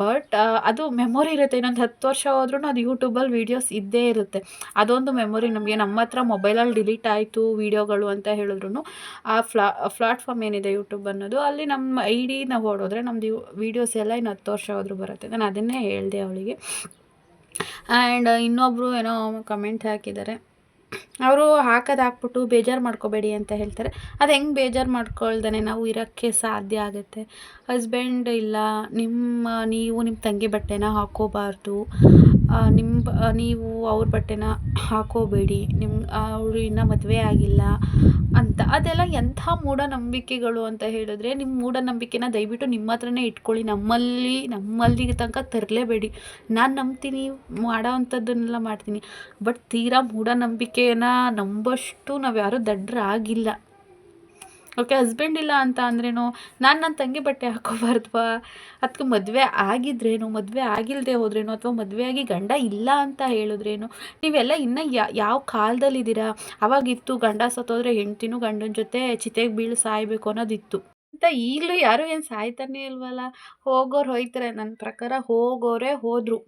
ಬಟ್ ಅದು ಮೆಮೊರಿ ಇರುತ್ತೆ. ಇನ್ನೊಂದು ಹತ್ತು ವರ್ಷ ಹೋದ್ರೂ ಅದು ಯೂಟ್ಯೂಬಲ್ಲಿ ವೀಡಿಯೋಸ್ ಇದ್ದೇ ಇರುತ್ತೆ. ಅದೊಂದು ಮೆಮೊರಿ ನಮಗೆ ನಮ್ಮ ಹತ್ರ ಮೊಬೈಲಲ್ಲಿ ಡಿಲೀಟ್ ಆಯಿತು ವೀಡಿಯೋಗಳು ಅಂತ ಹೇಳಿದ್ರು ಆ ಫ್ಲಾ ಪ್ಲಾಟ್ಫಾರ್ಮ್ ಏನಿದೆ ಯೂಟ್ಯೂಬ್ ಅನ್ನೋದು, ಅಲ್ಲಿ ನಮ್ಮ ಐ ಡಿ ನಾವು ಓಡೋದ್ರೆ ನಮ್ಮದು ವೀಡಿಯೋಸ್ ಎಲ್ಲ ಇನ್ನು ಹತ್ತು ವರ್ಷ ಹೋದರೂ ಬರುತ್ತೆ. ನಾನು ಅದನ್ನೇ ಹೇಳಿದೆ ಅವಳಿಗೆ. ಆ್ಯಂಡ್ ಇನ್ನೊಬ್ಬರು ಏನೋ ಕಮೆಂಟ್ ಹಾಕಿದ್ದಾರೆ. ಅವರು ಹಾಕೋದು ಹಾಕ್ಬಿಟ್ಟು ಬೇಜಾರು ಮಾಡ್ಕೋಬೇಡಿ ಅಂತ ಹೇಳ್ತಾರೆ. ಅದು ಹೆಂಗೆ ಬೇಜಾರು ಮಾಡ್ಕೊಳ್ದೇ ನಾವು ಇರೋಕ್ಕೆ ಸಾಧ್ಯ ಆಗುತ್ತೆ. ಹಸ್ಬೆಂಡ್ ಇಲ್ಲ, ನಿಮ್ಮ, ನೀವು ನಿಮ್ಮ ತಂಗಿ ಬಟ್ಟೆನ ಹಾಕೋಬಾರ್ದು. ನಿಮ್ಮ ನೀವು ಅವ್ರ ಬಟ್ಟೆನ ಹಾಕೋಬೇಡಿ. ನಿಮ್ಮ ಅವರು ಇನ್ನೂ ಮದುವೆ ಆಗಿಲ್ಲ. ಅಂತ. ಅದೆಲ್ಲ ಎಂಥ ಮೂಢನಂಬಿಕೆಗಳು ಅಂತ ಹೇಳಿದ್ರೆ ನಿಮ್ಮ ಮೂಢನಂಬಿಕೆನ ದಯವಿಟ್ಟು ನಿಮ್ಮ ಹತ್ರನೇ ಇಟ್ಕೊಳ್ಳಿ. ನಮ್ಮಲ್ಲಿ ನಮ್ಮಲ್ಲಿ ತನಕ ತರಲೇಬೇಡಿ. ನಾನು ನಂಬ್ತೀನಿ, ಮಾಡೋ ಅಂಥದ್ದನ್ನೆಲ್ಲ ಮಾಡ್ತೀನಿ. ಬಟ್ ತೀರಾ ಮೂಢನಂಬಿಕೆನ ನಂಬಷ್ಟು ನಾವು ಯಾರೂ ದಡ್ಡರಾಗಿಲ್ಲ ಓಕೆ ಹಸ್ಬೆಂಡ್ ಇಲ್ಲ ಅಂತ ಅಂದ್ರೇನು ನಾನು ನನ್ನ ತಂಗಿ ಬಟ್ಟೆ ಹಾಕೋಬಾರ್ದ್ವಾ? ಅದಕ್ಕೆ ಮದುವೆ ಆಗಿದ್ರೇನು, ಮದುವೆ ಆಗಿಲ್ಲದೆ ಹೋದ್ರೇನು, ಅಥವಾ ಮದುವೆ ಆಗಿ ಗಂಡ ಇಲ್ಲ ಅಂತ ಹೇಳಿದ್ರೇನು, ನೀವೆಲ್ಲ ಇನ್ನೂ ಯಾವ ಕಾಲದಲ್ಲಿದ್ದೀರಾ? ಅವಾಗಿತ್ತು ಗಂಡ ಸತ್ತೋದ್ರೆ ಹೆಂಡ್ತಿನೂ ಗಂಡನ ಜೊತೆ ಚಿತೆಗೆ ಬೀಳು ಸಾಯಬೇಕು ಅನ್ನೋದಿತ್ತು. ಅಂತ ಈಗಲೂ ಯಾರೂ ಏನು ಸಾಯ್ತಾನೆ ಇಲ್ವಲ್ಲ? ಹೋಗೋರು ಹೋಯ್ತಾರೆ ನನ್ನ ಪ್ರಕಾರ ಹೋಗೋರೇ ಹೋದರು.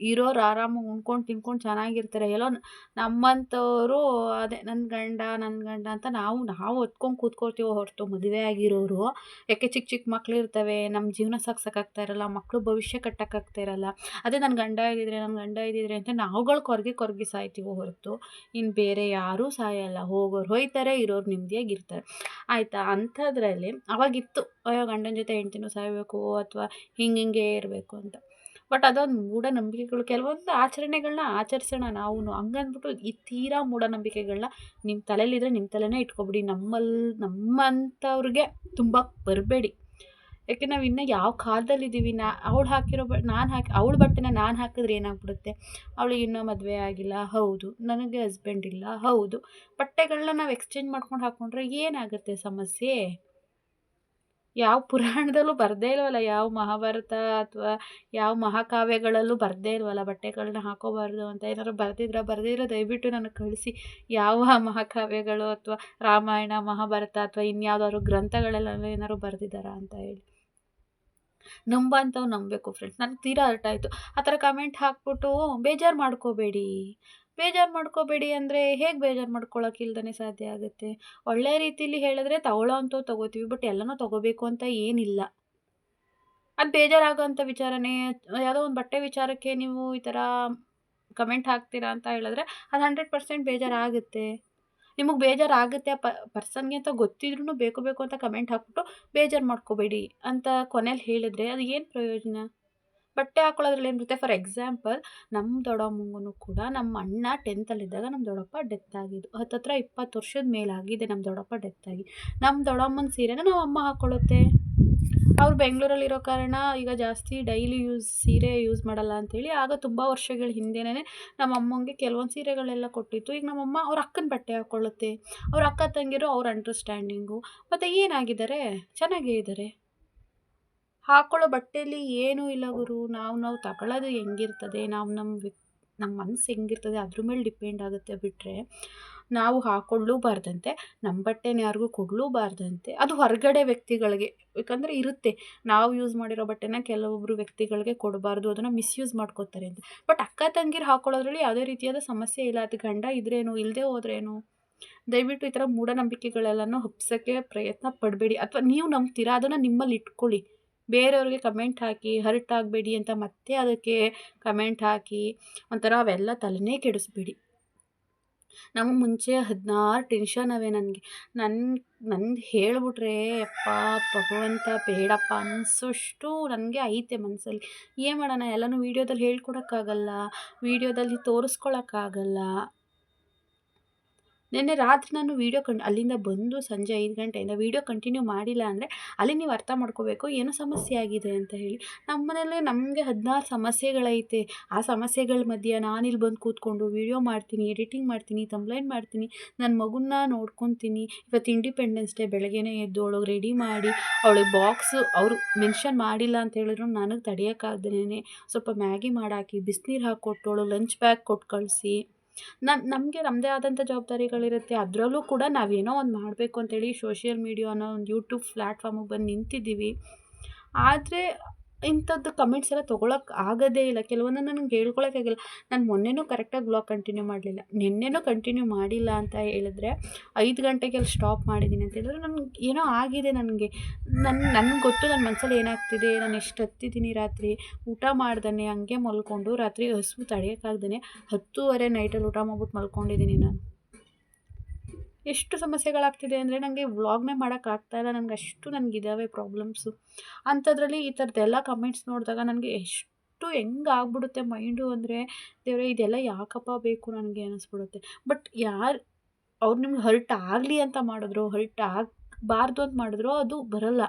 ಇರೋರು ಆರಾಮಾಗಿ ಉಣ್ಕೊಂಡು ತಿನ್ಕೊಂಡು ಚೆನ್ನಾಗಿರ್ತಾರೆ. ಎಲ್ಲೋ ನಮ್ಮಂಥವರು ಅದೇ ನನ್ನ ಗಂಡ ನನ್ನ ಗಂಡ ಅಂತ ನಾವು ನಾವು ಹೊತ್ಕೊಂಡು ಕೂತ್ಕೊಳ್ತೀವಿ ಹೊರತು ಮದುವೆ ಆಗಿರೋರು. ಯಾಕೆ ಚಿಕ್ಕ ಚಿಕ್ಕ ಮಕ್ಳು ಇರ್ತವೆ ನಮ್ಮ ಜೀವನ ಸಾಗ್ಸೋಕ್ಕಾಗ್ತಾ ಇರಲ್ಲ ಮಕ್ಕಳು ಭವಿಷ್ಯ ಕಟ್ಟೋಕ್ಕಾಗ್ತಾ ಇರಲ್ಲ. ಅದೇ ನನ್ನ ಗಂಡ ಇದ್ದಿದ್ರೆ ನನ್ನ ಗಂಡ ಇದ್ದಿದ್ರೆ ಅಂತ ನಾವುಗಳು ಕೊರಗಿ ಕೊರಗಿ ಸಾಯ್ತೀವೋ ಹೊರತು. ಇನ್ನು ಬೇರೆ ಯಾರೂ ಸಾಯಲ್ಲ. ಹೋಗೋರು ಹೋಯ್ತಾರೆ, ಇರೋರು ನೆಮ್ಮದಿಯಾಗಿರ್ತಾರೆ. ಆಯಿತಾ? ಅಂಥದ್ರಲ್ಲಿ ಅವಾಗಿತ್ತು. ಅಯ್ಯೋ, ಗಂಡನ ಜೊತೆ ಹೆಂಡ್ತಿನೂ ಸಾಯಬೇಕು, ಅಥವಾ ಹಿಂಗೆ ಹಿಂಗೆ ಇರಬೇಕು ಅಂತ. ಬಟ್ ಅದೊಂದು ಮೂಢನಂಬಿಕೆಗಳು, ಕೆಲವೊಂದು ಆಚರಣೆಗಳನ್ನ ಆಚರಿಸೋಣ ನಾವು ಹಂಗಂದ್ಬಿಟ್ಟು ಈ ತೀರಾ ಮೂಢನಂಬಿಕೆಗಳನ್ನ ನಿಮ್ಮ ತಲೆಯಲ್ಲಿದ್ದರೆ ನಿಮ್ಮ ತಲೆನೇ ಇಟ್ಕೊಬಿಡಿ. ನಮ್ಮಲ್ಲಿ ನಮ್ಮಂಥವ್ರಿಗೆ ತುಂಬ ಬರಬೇಡಿ. ಯಾಕೆ ನಾವು ಇನ್ನೂ ಯಾವ ಕಾಲದಲ್ಲಿದ್ದೀವಿ? ನಾ, ಅವಳು ಹಾಕಿರೋ ಬ, ನಾನು ಹಾಕಿ, ಅವಳು ಬಟ್ಟೆನ ನಾನು ಹಾಕಿದ್ರೆ ಏನಾಗ್ಬಿಡುತ್ತೆ? ಅವಳಿಗೆ ಇನ್ನೂ ಮದುವೆ ಆಗಿಲ್ಲ, ಹೌದು. ನನಗೆ ಹಸ್ಬೆಂಡ್ ಇಲ್ಲ, ಹೌದು. ಬಟ್ಟೆಗಳನ್ನ ನಾವು ಎಕ್ಸ್ಚೇಂಜ್ ಮಾಡ್ಕೊಂಡು ಹಾಕ್ಕೊಂಡ್ರೆ ಏನಾಗುತ್ತೆ ಸಮಸ್ಯೆ? ಯಾವ ಪುರಾಣದಲ್ಲೂ ಬರದೇ ಇಲ್ವಲ್ಲ? ಯಾವ ಮಹಾಭಾರತ ಅಥವಾ ಯಾವ ಮಹಾಕಾವ್ಯಗಳಲ್ಲೂ ಬರದೇ ಇಲ್ವಲ್ಲ? ಬಟ್ಟೆಗಳನ್ನ ಹಾಕೋಬಾರ್ದು ಅಂತ ಏನಾದ್ರು ಬರೆದಿದ್ರೆ? ಬರೆದಿದ್ರೆ ದಯವಿಟ್ಟು ನನಗೆ ಕಳಿಸಿ. ಯಾವ ಮಹಾಕಾವ್ಯಗಳು ಅಥವಾ ರಾಮಾಯಣ, ಮಹಾಭಾರತ ಅಥವಾ ಇನ್ಯಾವುದಾದ್ರು ಗ್ರಂಥಗಳೆಲ್ಲ ಏನಾದ್ರು ಬರೆದಿದ್ದಾರಾ ಅಂತ ಹೇಳಿ. ನಂಬಂಥವು ನಂಬಬೇಕು ಫ್ರೆಂಡ್ಸ್ ನನಗೆ ತೀರಾ ಅರ್ಥ ಆಯಿತು. ಆ ಥರ ಕಮೆಂಟ್ ಹಾಕ್ಬಿಟ್ಟು ಬೇಜಾರು ಮಾಡ್ಕೋಬೇಡಿ. ಬೇಜಾರು ಮಾಡ್ಕೋಬೇಡಿ ಅಂದರೆ ಹೇಗೆ ಬೇಜಾರು ಮಾಡ್ಕೊಳ್ಳೋಕೆ ಇಲ್ದೇ ಸಾಧ್ಯ ಆಗುತ್ತೆ? ಒಳ್ಳೆ ರೀತಿಲಿ ಹೇಳಿದ್ರೆ ತಗೊಳ್ಳೋ ಅಂಥವು ತೊಗೋತೀವಿ ಬಟ್ ಎಲ್ಲನೂ ತೊಗೋಬೇಕು ಅಂತ ಏನಿಲ್ಲ. ಅದು ಬೇಜಾರಾಗೋಂಥ ವಿಚಾರನೇ, ಯಾವುದೋ ಒಂದು ಬಟ್ಟೆ ವಿಚಾರಕ್ಕೆ ನೀವು ಈ ಥರ ಕಮೆಂಟ್ ಹಾಕ್ತೀರಾ ಅಂತ ಹೇಳಿದ್ರೆ ಅದು ಹಂಡ್ರೆಡ್ ಪರ್ಸೆಂಟ್ ಬೇಜಾರಾಗುತ್ತೆ. ನಿಮಗೆ ಬೇಜಾರಾಗುತ್ತೆ ಆ ಪರ್ಸನ್ಗೆ ಅಂತ ಗೊತ್ತಿದ್ರೂ ಬೇಕು ಬೇಕು ಅಂತ ಕಮೆಂಟ್ ಹಾಕ್ಬಿಟ್ಟು ಬೇಜಾರು ಮಾಡ್ಕೋಬೇಡಿ ಅಂತ ಕೊನೆಯಲ್ಲಿ ಹೇಳಿದ್ರೆ ಅದು ಏನು ಪ್ರಯೋಜನ? ಬಟ್ಟೆ ಹಾಕೊಳ್ಳೋದ್ರಲ್ಲಿ ಏನಿರುತ್ತೆ ಫಾರ್ ಎಕ್ಸಾಂಪಲ್ ನಮ್ಮ ದೊಡ್ಡಮ್ಮಂಗೂ ಕೂಡ ನಮ್ಮ ಅಣ್ಣ ಟೆಂತಲ್ಲಿದ್ದಾಗ ನಮ್ಮ ದೊಡ್ಡಪ್ಪ ಡೆತ್ ಆಗಿದ್ದು. ಹತ್ತತ್ರ ಇಪ್ಪತ್ತು ವರ್ಷದ ಮೇಲಾಗಿದೆ ನಮ್ಮ ದೊಡ್ಡಪ್ಪ ಡೆತ್ ಆಗಿ. ನಮ್ಮ ದೊಡ್ಡಮ್ಮನ ಸೀರೆನ ನಮ್ಮ ಅಮ್ಮ ಹಾಕ್ಕೊಳ್ಳುತ್ತೆ ಅವ್ರು ಬೆಂಗಳೂರಲ್ಲಿರೋ ಕಾರಣ ಈಗ ಜಾಸ್ತಿ ಡೈಲಿ ಯೂಸ್ ಸೀರೆ ಯೂಸ್ ಮಾಡಲ್ಲ ಅಂಥೇಳಿ ಆಗ ತುಂಬ ವರ್ಷಗಳ ಹಿಂದೆನೇ ನಮ್ಮ ಅಮ್ಮಂಗೆ ಕೆಲವೊಂದು ಸೀರೆಗಳೆಲ್ಲ ಕೊಟ್ಟಿತ್ತು. ಈಗ ನಮ್ಮ ಅಮ್ಮ ಅವ್ರ ಅಕ್ಕನ ಬಟ್ಟೆ ಹಾಕ್ಕೊಳ್ಳುತ್ತೆ ಅವ್ರ ಅಕ್ಕ ತಂಗಿರು ಅವ್ರ ಅಂಡರ್ಸ್ಟ್ಯಾಂಡಿಂಗು ಮತ್ತು ಏನಾಗಿದ್ದಾರೆ? ಚೆನ್ನಾಗೇ ಇದ್ದಾರೆ. ಹಾಕ್ಕೊಳ್ಳೋ ಬಟ್ಟೆಯಲ್ಲಿ ಏನೂ ಇಲ್ಲ ಗುರು. ನಾವು ನಾವು ತಗೊಳ್ಳೋದು ಹೆಂಗಿರ್ತದೆ? ನಾವು ನಮ್ಮ ವ್ಯಕ್ ನಮ್ಮ ಮನಸ್ಸು ಹೆಂಗಿರ್ತದೆ? ಅದ್ರ ಮೇಲೆ ಡಿಪೆಂಡ್ ಆಗುತ್ತೆ ಬಿಟ್ಟರೆ ನಾವು ಹಾಕ್ಕೊಳ್ಳೂಬಾರ್ದಂತೆ ನಮ್ಮ ಬಟ್ಟೆನ ಯಾರಿಗೂ ಕೊಡಲೂಬಾರ್ದಂತೆ. ಅದು ಹೊರಗಡೆ ವ್ಯಕ್ತಿಗಳಿಗೆ, ಯಾಕಂದರೆ ಇರುತ್ತೆ. ನಾವು ಯೂಸ್ ಮಾಡಿರೋ ಬಟ್ಟೆನ ಕೆಲವೊಬ್ಬರು ವ್ಯಕ್ತಿಗಳಿಗೆ ಕೊಡಬಾರ್ದು. ಅದನ್ನು ಮಿಸ್ಯೂಸ್ ಮಾಡ್ಕೋತಾರೆ ಅಂತ. ಬಟ್ ಅಕ್ಕ ತಂಗಿರು ಹಾಕೊಳ್ಳೋದ್ರಲ್ಲಿ ಯಾವುದೇ ರೀತಿಯಾದ ಸಮಸ್ಯೆ ಇಲ್ಲ. ಅದು ಗಂಡ ಇದ್ರೇನು ಇಲ್ಲದೆ ಹೋದ್ರೇನು, ದಯವಿಟ್ಟು ಈ ಥರ ಮೂಢನಂಬಿಕೆಗಳೆಲ್ಲನೂ ಹಬ್ಸೋಕ್ಕೆ ಪ್ರಯತ್ನ ಪಡಬೇಡಿ. ಅಥವಾ ನೀವು ನಂಬ್ತೀರಾ? ಅದನ್ನು ನಿಮ್ಮಲ್ಲಿ ಇಟ್ಕೊಳ್ಳಿ. ಬೇರೆಯವ್ರಿಗೆ ಕಮೆಂಟ್ ಹಾಕಿ, ಹರ್ಟ್ ಆಗಬೇಡಿ ಅಂತ ಮತ್ತೆ ಅದಕ್ಕೆ ಕಮೆಂಟ್ ಹಾಕಿ, ಒಂಥರ ಅವೆಲ್ಲ ತಲೆನೇ ಕೆಡಿಸ್ಬೇಡಿ. ನಮಗೆ ಮುಂಚೆ ಹದಿನಾರು ಟೆನ್ಷನ್ ಅವೆ ನನಗೆ. ನನ್ನ ನಂದು ಹೇಳ್ಬಿಟ್ರೆ, ಅಪ್ಪ, ಭಗವಂತ, ಬೇಡಪ್ಪ ಅನಿಸೋಷ್ಟು ನನಗೆ ಐತೆ ಮನಸ್ಸಲ್ಲಿ ಏನು ಮಾಡೋಣ, ಎಲ್ಲನೂ ವೀಡಿಯೋದಲ್ಲಿ ಹೇಳ್ಕೊಡೋಕ್ಕಾಗಲ್ಲ, ವೀಡಿಯೋದಲ್ಲಿ ತೋರಿಸ್ಕೊಳಕ್ಕಾಗಲ್ಲ. ನಿನ್ನೆ ರಾತ್ರಿ ನಾನು ವೀಡಿಯೋ ಕಂಡು, ಅಲ್ಲಿಂದ ಬಂದು ಸಂಜೆ ಐದು ಗಂಟೆಯಿಂದ ವೀಡಿಯೋ ಕಂಟಿನ್ಯೂ ಮಾಡಿಲ್ಲ ಅಂದರೆ ಅಲ್ಲಿ ನೀವು ಅರ್ಥ ಮಾಡ್ಕೋಬೇಕು ಏನೋ ಸಮಸ್ಯೆ ಆಗಿದೆ ಅಂತ ಹೇಳಿ. ನಮ್ಮ ನಮಗೆ ಹದಿನಾರು ಸಮಸ್ಯೆಗಳೈತೆ. ಆ ಸಮಸ್ಯೆಗಳ ಮಧ್ಯೆ ನಾನಿಲ್ಲಿ ಬಂದು ಕೂತ್ಕೊಂಡು ವೀಡಿಯೋ ಮಾಡ್ತೀನಿ, ಎಡಿಟಿಂಗ್ ಮಾಡ್ತೀನಿ ತಂಬ್ಲೈನ್ ಮಾಡ್ತೀನಿ ನನ್ನ ಮಗುನ್ನ ನೋಡ್ಕೊತೀನಿ. ಇವತ್ತು ಇಂಡಿಪೆಂಡೆನ್ಸ್ ಡೇ, ಬೆಳಗ್ಗೆನೇ ಎದ್ದು ಅವಳಿಗೆ ರೆಡಿ ಮಾಡಿ, ಅವಳಿಗೆ ಬಾಕ್ಸು ಅವರು ಮೆನ್ಷನ್ ಮಾಡಿಲ್ಲ ಅಂತ ಹೇಳಿದ್ರು ನನಗೆ ತಡೆಯೋಕ್ಕಾಗ್ದೇ ಸ್ವಲ್ಪ ಮ್ಯಾಗಿ ಮಾಡಾಕಿ, ಬಿಸಿನೀರು ಹಾಕ್ಕೊಟ್ಟು, ಅವಳು ಲಂಚ್ ಬ್ಯಾಗ್ ಕೊಟ್ಟು ಕಳಿಸಿ. ನಮ್ಮ ನಮಗೆ ನಮ್ಮದೇ ಆದಂಥ ಜವಾಬ್ದಾರಿಗಳಿರುತ್ತೆ. ಅದರಲ್ಲೂ ಕೂಡ ನಾವೇನೋ ಒಂದು ಮಾಡಬೇಕು ಅಂತೇಳಿ ಸೋಷಿಯಲ್ ಮೀಡಿಯಾ ಅನ್ನೋ ಒಂದು ಯೂಟ್ಯೂಬ್ ಪ್ಲ್ಯಾಟ್ಫಾರ್ಮಿಗೆ ಬಂದು ನಿಂತಿದ್ದೀವಿ. ಆದರೆ ಇಂಥದ್ದು ಕಮೆಂಟ್ಸ್ ಎಲ್ಲ ತೊಗೊಳಕ್ಕೆ ಆಗೋದೇ ಇಲ್ಲ. ಕೆಲವೊಂದು ನನಗೆ ಹೇಳ್ಕೊಳಕ್ಕಾಗಿಲ್ಲ ನಾನು ಮೊನ್ನೆನೂ ಕರೆಕ್ಟಾಗಿ ಬ್ಲಾಗ್ ಕಂಟಿನ್ಯೂ ಮಾಡಲಿಲ್ಲ. ನಿನ್ನೆನೂ ಕಂಟಿನ್ಯೂ ಮಾಡಿಲ್ಲ ಅಂತ ಹೇಳಿದ್ರೆ ಐದು ಗಂಟೆಗೆ ಅಲ್ಲಿ ಸ್ಟಾಪ್ ಮಾಡಿದ್ದೀನಿ ಅಂತ ಹೇಳಿದ್ರೆ ನನಗೆ ಏನೋ ಆಗಿದೆ ನನಗೆ. ನನ್ನ ನನಗೆ ಗೊತ್ತು ನನ್ನ ಮನಸ್ಸಲ್ಲಿ ಏನಾಗ್ತಿದೆ. ನಾನು ಎಷ್ಟು ಹತ್ತಿದ್ದೀನಿ ರಾತ್ರಿ. ಊಟ ಮಾಡ್ದೇ ಹಂಗೆ ಮಲ್ಕೊಂಡು ರಾತ್ರಿ ಹಸು ತಡೆಯೋಕ್ಕಾಗ್ದೇ ಹತ್ತೂವರೆ ನೈಟಲ್ಲಿ ಊಟ ಮಾಡ್ಬಿಟ್ಟು ಮಲ್ಕೊಂಡಿದ್ದೀನಿ ನಾನು. ಎಷ್ಟು ಸಮಸ್ಯೆಗಳಾಗ್ತಿದೆ ಅಂದರೆ ನನಗೆ ವ್ಲಾಗ್ನೇ ಮಾಡೋಕ್ಕಾಗ್ತಾಯಿಲ್ಲ ನನಗೆ ಅಷ್ಟು ನನಗಿದ್ದಾವೆ ಪ್ರಾಬ್ಲಮ್ಸು. ಅಂಥದ್ರಲ್ಲಿ ಈ ಥರದ್ದೆಲ್ಲ ಕಮೆಂಟ್ಸ್ ನೋಡಿದಾಗ ನನಗೆ ಎಷ್ಟು ಹೆಂಗೆ ಆಗ್ಬಿಡುತ್ತೆ ಮೈಂಡು ಅಂದರೆ, ದೇವರೇ, ಇದೆಲ್ಲ ಯಾಕಪ್ಪ ಬೇಕು ನನಗೆ ಅನ್ನಿಸ್ಬಿಡುತ್ತೆ ಬಟ್ ಯಾರು, ಅವ್ರು ನಿಮ್ಗೆ ಹರ್ಟ್ ಆಗಲಿ ಅಂತ ಮಾಡಿದ್ರು ಹರ್ಟ್ ಆಗಬಾರ್ದು ಅಂತ ಮಾಡಿದ್ರು, ಅದು ಬರಲ್ಲ.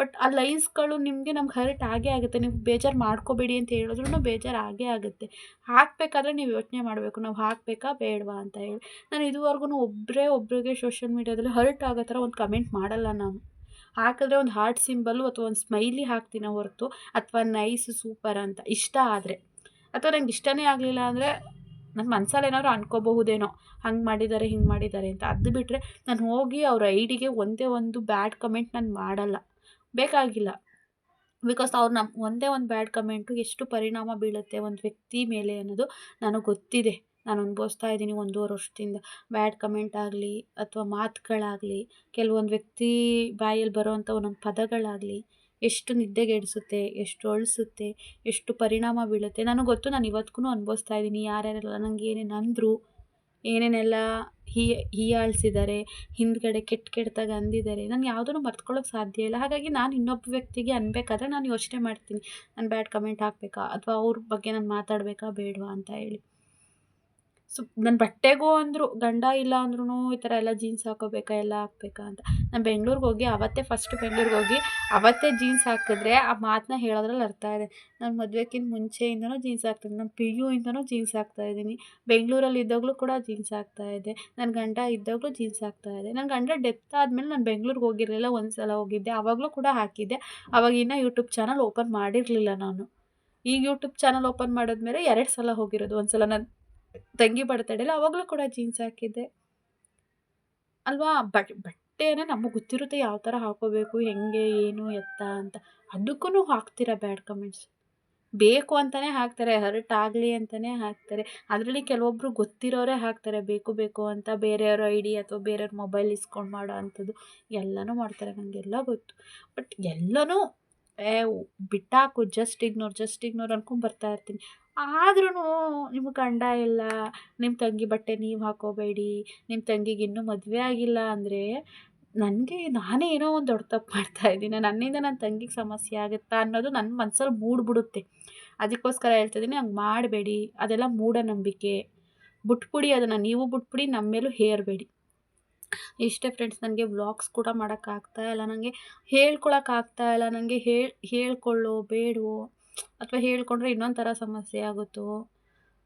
ಬಟ್ ಆ ಲೈನ್ಸ್ಗಳು ನಿಮಗೆ ನಮ್ಗೆ ಹರ್ಟ್ ಆಗೇ ಆಗುತ್ತೆ. ನೀವು ಬೇಜಾರು ಮಾಡ್ಕೋಬೇಡಿ ಅಂತ ಹೇಳಿದ್ರು ಬೇಜಾರು ಆಗೇ ಆಗುತ್ತೆ. ಹಾಕಬೇಕಾದ್ರೆ ನೀವು ಯೋಚನೆ ಮಾಡಬೇಕು. ನಾವು ಹಾಕಬೇಕಾ ಬೇಡವಾ ಅಂತ ಹೇಳಿ. ನಾನು ಇದುವರೆಗೂ ಒಬ್ಬರೇ ಒಬ್ಬರಿಗೆ ಸೋಷಿಯಲ್ ಮೀಡ್ಯಾದಲ್ಲಿ ಹರ್ಟ್ ಆಗೋ ಥರ ಒಂದು ಕಮೆಂಟ್ ಮಾಡಲ್ಲ ನಾನು. ಹಾಕಿದ್ರೆ ಒಂದು ಹಾರ್ಟ್ ಸಿಂಬಲ್ಲು ಅಥವಾ ಒಂದು ಸ್ಮೈಲಿ ಹಾಕ್ತೀನಿ ಹೊರತು. ಅಥವಾ ನೈಸ್, ಸೂಪರ್ ಅಂತ. ಇಷ್ಟ ಆದರೆ. ಅಥವಾ ನಂಗೆ ಇಷ್ಟನೇ ಆಗಲಿಲ್ಲ ಅಂದರೆ ನನ್ನ ಮನ್ಸಲ್ಲಿ ಏನಾದ್ರು ಅನ್ಕೋಬಹುದೇನೋ. ಹಂಗೆ ಮಾಡಿದ್ದಾರೆ ಹಿಂಗೆ ಮಾಡಿದ್ದಾರೆ ಅಂತ. ಅದು ಬಿಟ್ಟರೆ ನಾನು ಹೋಗಿ ಅವ್ರ ಐಡಿಗೆ ಒಂದೇ ಒಂದು ಬ್ಯಾಡ್ ಕಮೆಂಟ್ ನಾನು ಮಾಡಲ್ಲ. ಬೇಕಾಗಿಲ್ಲ. ಬಿಕಾಸ್ ಅವ್ರು ನಮ್ಮ ಒಂದೇ ಒಂದು ಬ್ಯಾಡ್ ಕಮೆಂಟು ಎಷ್ಟು ಪರಿಣಾಮ ಬೀಳುತ್ತೆ ಒಂದು ವ್ಯಕ್ತಿ ಮೇಲೆ ಅನ್ನೋದು ನನಗೆ ಗೊತ್ತಿದೆ. ನಾನು ಅನುಭವಿಸ್ತಾ ಇದ್ದೀನಿ ಒಂದೂವರೆ ವರ್ಷದಿಂದ. ಬ್ಯಾಡ್ ಕಮೆಂಟ್ ಆಗಲಿ ಅಥವಾ ಮಾತುಗಳಾಗಲಿ, ಕೆಲವೊಂದು ವ್ಯಕ್ತಿ ಬಾಯಲ್ಲಿ ಬರೋವಂಥ ಒಂದೊಂದು ಪದಗಳಾಗಲಿ, ಎಷ್ಟು ನಿದ್ದೆಗೆಡಿಸುತ್ತೆ, ಎಷ್ಟು ಅಳಿಸುತ್ತೆ, ಎಷ್ಟು ಪರಿಣಾಮ ಬೀಳುತ್ತೆ, ನನಗೆ ಗೊತ್ತು ನಾನು ಇವತ್ತಿಗೂ ಅನುಭವಿಸ್ತಾ ಇದ್ದೀನಿ. ಯಾರ್ಯಾರೆಲ್ಲ ನನಗೆ ಏನೇನು ಅಂದರು, ಏನೇನೆಲ್ಲ ಹೀ ಹೀಯಾಳಿಸಿದ್ದಾರೆ ಹಿಂದ್ಗಡೆ ಕೆಟ್ಟ ಕೆಟ್ಟದಾಗಿ ಅಂದಿದ್ದಾರೆ ನಾನು ಯಾವುದನ್ನು ಮರ್ತ್ಕೊಳ್ಳೋಕೆ ಸಾಧ್ಯ ಇಲ್ಲ. ಹಾಗಾಗಿ ನಾನು ಇನ್ನೊಬ್ಬ ವ್ಯಕ್ತಿಗೆ ಅನ್ಬೇಕಾದ್ರೆ ನಾನು ಯೋಚನೆ ಮಾಡ್ತೀನಿ. ನಾನು ಬ್ಯಾಡ್ ಕಮೆಂಟ್ ಹಾಕಬೇಕಾ? ಅಥವಾ ಅವ್ರ ಬಗ್ಗೆ ನಾನು ಮಾತಾಡಬೇಕಾ? ಬೇಡವಾ? ಅಂತ ಹೇಳಿ. ಸೊ ನನ್ನ ಬಟ್ಟೆಗೂ ಅಂದರು, ಗಂಡ ಇಲ್ಲ ಅಂದ್ರೂ ಈ ಥರ ಎಲ್ಲ ಜೀನ್ಸ್ ಹಾಕೋಬೇಕಾ, ಎಲ್ಲ ಹಾಕ್ಬೇಕಾ ಅಂತ. ನಾನು ಬೆಂಗ್ಳೂರಿಗೆ ಹೋಗಿ ಅವತ್ತೇ ಫಸ್ಟ್ ಬೆಂಗ್ಳೂರಿಗೆ ಹೋಗಿ ಅವತ್ತೇ ಜೀನ್ಸ್ ಹಾಕಿದ್ರೆ ಆ ಮಾತನ್ನ ಹೇಳೋದ್ರಲ್ಲಿ ಅರ್ಥ ಇದೆ. ನಾನು ಮದುವೆಕ್ಕಿಂತ ಮುಂಚೆಯಿಂದನೂ ಜೀನ್ಸ್ ಹಾಕ್ತೀನಿ ನಾನು ಪಿ ಯು ಇಂದನೂ ಜೀನ್ಸ್ ಹಾಕ್ತಾಯಿದ್ದೀನಿ ಬೆಂಗಳೂರಲ್ಲಿ ಇದ್ದಾಗಲೂ ಕೂಡ ಜೀನ್ಸ್ ಹಾಕ್ತಾಯಿದ್ದೆ ನನ್ನ ಗಂಡ ಇದ್ದಾಗಲೂ ಜೀನ್ಸ್ ಹಾಕ್ತಾಯಿದ್ದೆ ನನ್ನ ಗಂಡ ಡೆತ್ ಆದಮೇಲೆ ನಾನು ಬೆಂಗ್ಳೂರಿಗೆ ಹೋಗಿರಲಿಲ್ಲ ಒಂದು ಸಲ ಹೋಗಿದ್ದೆ. ಆವಾಗಲೂ ಕೂಡ ಹಾಕಿದ್ದೆ. ಅವಾಗಿನ್ನ ಯೂಟ್ಯೂಬ್ ಚಾನಲ್ ಓಪನ್ ಮಾಡಿರಲಿಲ್ಲ ನಾನು. ಈಗ ಯೂಟ್ಯೂಬ್ ಚಾನಲ್ ಓಪನ್ ಮಾಡಿದ್ಮೇಲೆ ಎರಡು ಸಲ ಹೋಗಿರೋದು. ಒಂದು ಸಲ ನನ್ನ ತಂಗಿ ಬರ್ತಡೇಲಿ ಅವಾಗಲೂ ಕೂಡ ಜೀನ್ಸ್ ಹಾಕಿದ್ದೆ. ಅಲ್ವಾ? ಬಟ್, ಬಟ್ಟೆನ ನಮಗೆ ಗೊತ್ತಿರುತ್ತೆ ಯಾವ ಥರ ಹಾಕೋಬೇಕು, ಹೆಂಗೆ, ಏನು, ಎತ್ತ ಅಂತ. ಅದಕ್ಕೂ ಹಾಕ್ತೀರಾ ಬ್ಯಾಡ್ ಕಮೆಂಟ್ಸ್ ಬೇಕು ಅಂತಲೇ ಹಾಕ್ತಾರೆ ಹರ್ಟ್ ಆಗಲಿ ಅಂತಲೇ ಹಾಕ್ತಾರೆ. ಅದರಲ್ಲಿ ಕೆಲವೊಬ್ಬರು ಗೊತ್ತಿರೋರೇ ಹಾಕ್ತಾರೆ, ಬೇಕು ಬೇಕು ಅಂತ ಬೇರೆಯವ್ರ ಐ ಡಿ ಅಥವಾ ಬೇರೆಯವ್ರ ಮೊಬೈಲ್ ಇಸ್ಕೊಂಡು ಮಾಡೋ ಅಂಥದ್ದು ಎಲ್ಲನೂ ಮಾಡ್ತಾರೆ ನನಗೆಲ್ಲ ಗೊತ್ತು. ಬಟ್ ಎಲ್ಲನೂ ಏ, ಬಿಟ್ಟಾಕು ಜಸ್ಟ್ ಇಗ್ನೋರ್ ಜಸ್ಟ್ ಇಗ್ನೋರ್ ಅನ್ಕೊಂಡು ಬರ್ತಾ ಇರ್ತೀನಿ. ಆದ್ರೂ ನಿಮ್ಮ ಗಂಡ ಇಲ್ಲ ನಿಮ್ಮ ತಂಗಿ ಬಟ್ಟೆ ನೀವು ಹಾಕೋಬೇಡಿ ನಿಮ್ಮ ತಂಗಿಗೆ ಇನ್ನೂ ಮದುವೆ ಆಗಿಲ್ಲ ಅಂದರೆ ನನಗೆ ನಾನೇ ಏನೋ ಒಂದು ದೊಡ್ಡ ತಪ್ಪು ಮಾಡ್ತಾಯಿದ್ದೀನಿ ನನ್ನಿಂದ ನನ್ನ ತಂಗಿಗೆ ಸಮಸ್ಯೆ ಆಗುತ್ತಾ ಅನ್ನೋದು ನನ್ನ ಮನ್ಸಲ್ಲಿ ಮೂಡ್ಬಿಡುತ್ತೆ. ಅದಕ್ಕೋಸ್ಕರ ಹೇಳ್ತಿದ್ದೀನಿ ಹಂಗೆ ಮಾಡಬೇಡಿ. ಅದೆಲ್ಲ ಮೂಢನಂಬಿಕೆ. ಬಿಟ್ಬಿಡಿ ಅದನ್ನು. ನೀವು ಬಿಟ್ಬಿಡಿ ನಮ್ಮ ಮೇಲೂ ಹೇರಬೇಡಿ. ಇಷ್ಟೇ ಫ್ರೆಂಡ್ಸ್ ನನಗೆ ವ್ಲಾಗ್ಸ್ ಕೂಡ ಮಾಡೋಕ್ಕಾಗ್ತಾ ಇಲ್ಲ. ನನಗೆ ಹೇಳ್ಕೊಳಕ್ಕಾಗ್ತಾ ಇಲ್ಲ. ನನಗೆ ಹೇಳಿ, ಹೇಳ್ಕೊಳ್ಳೋ, ಬೇಡವೋ, ಅಥವಾ ಹೇಳ್ಕೊಂಡ್ರೆ ಇನ್ನೊಂದು ಥರ ಸಮಸ್ಯೆ ಆಗುತ್ತೋ?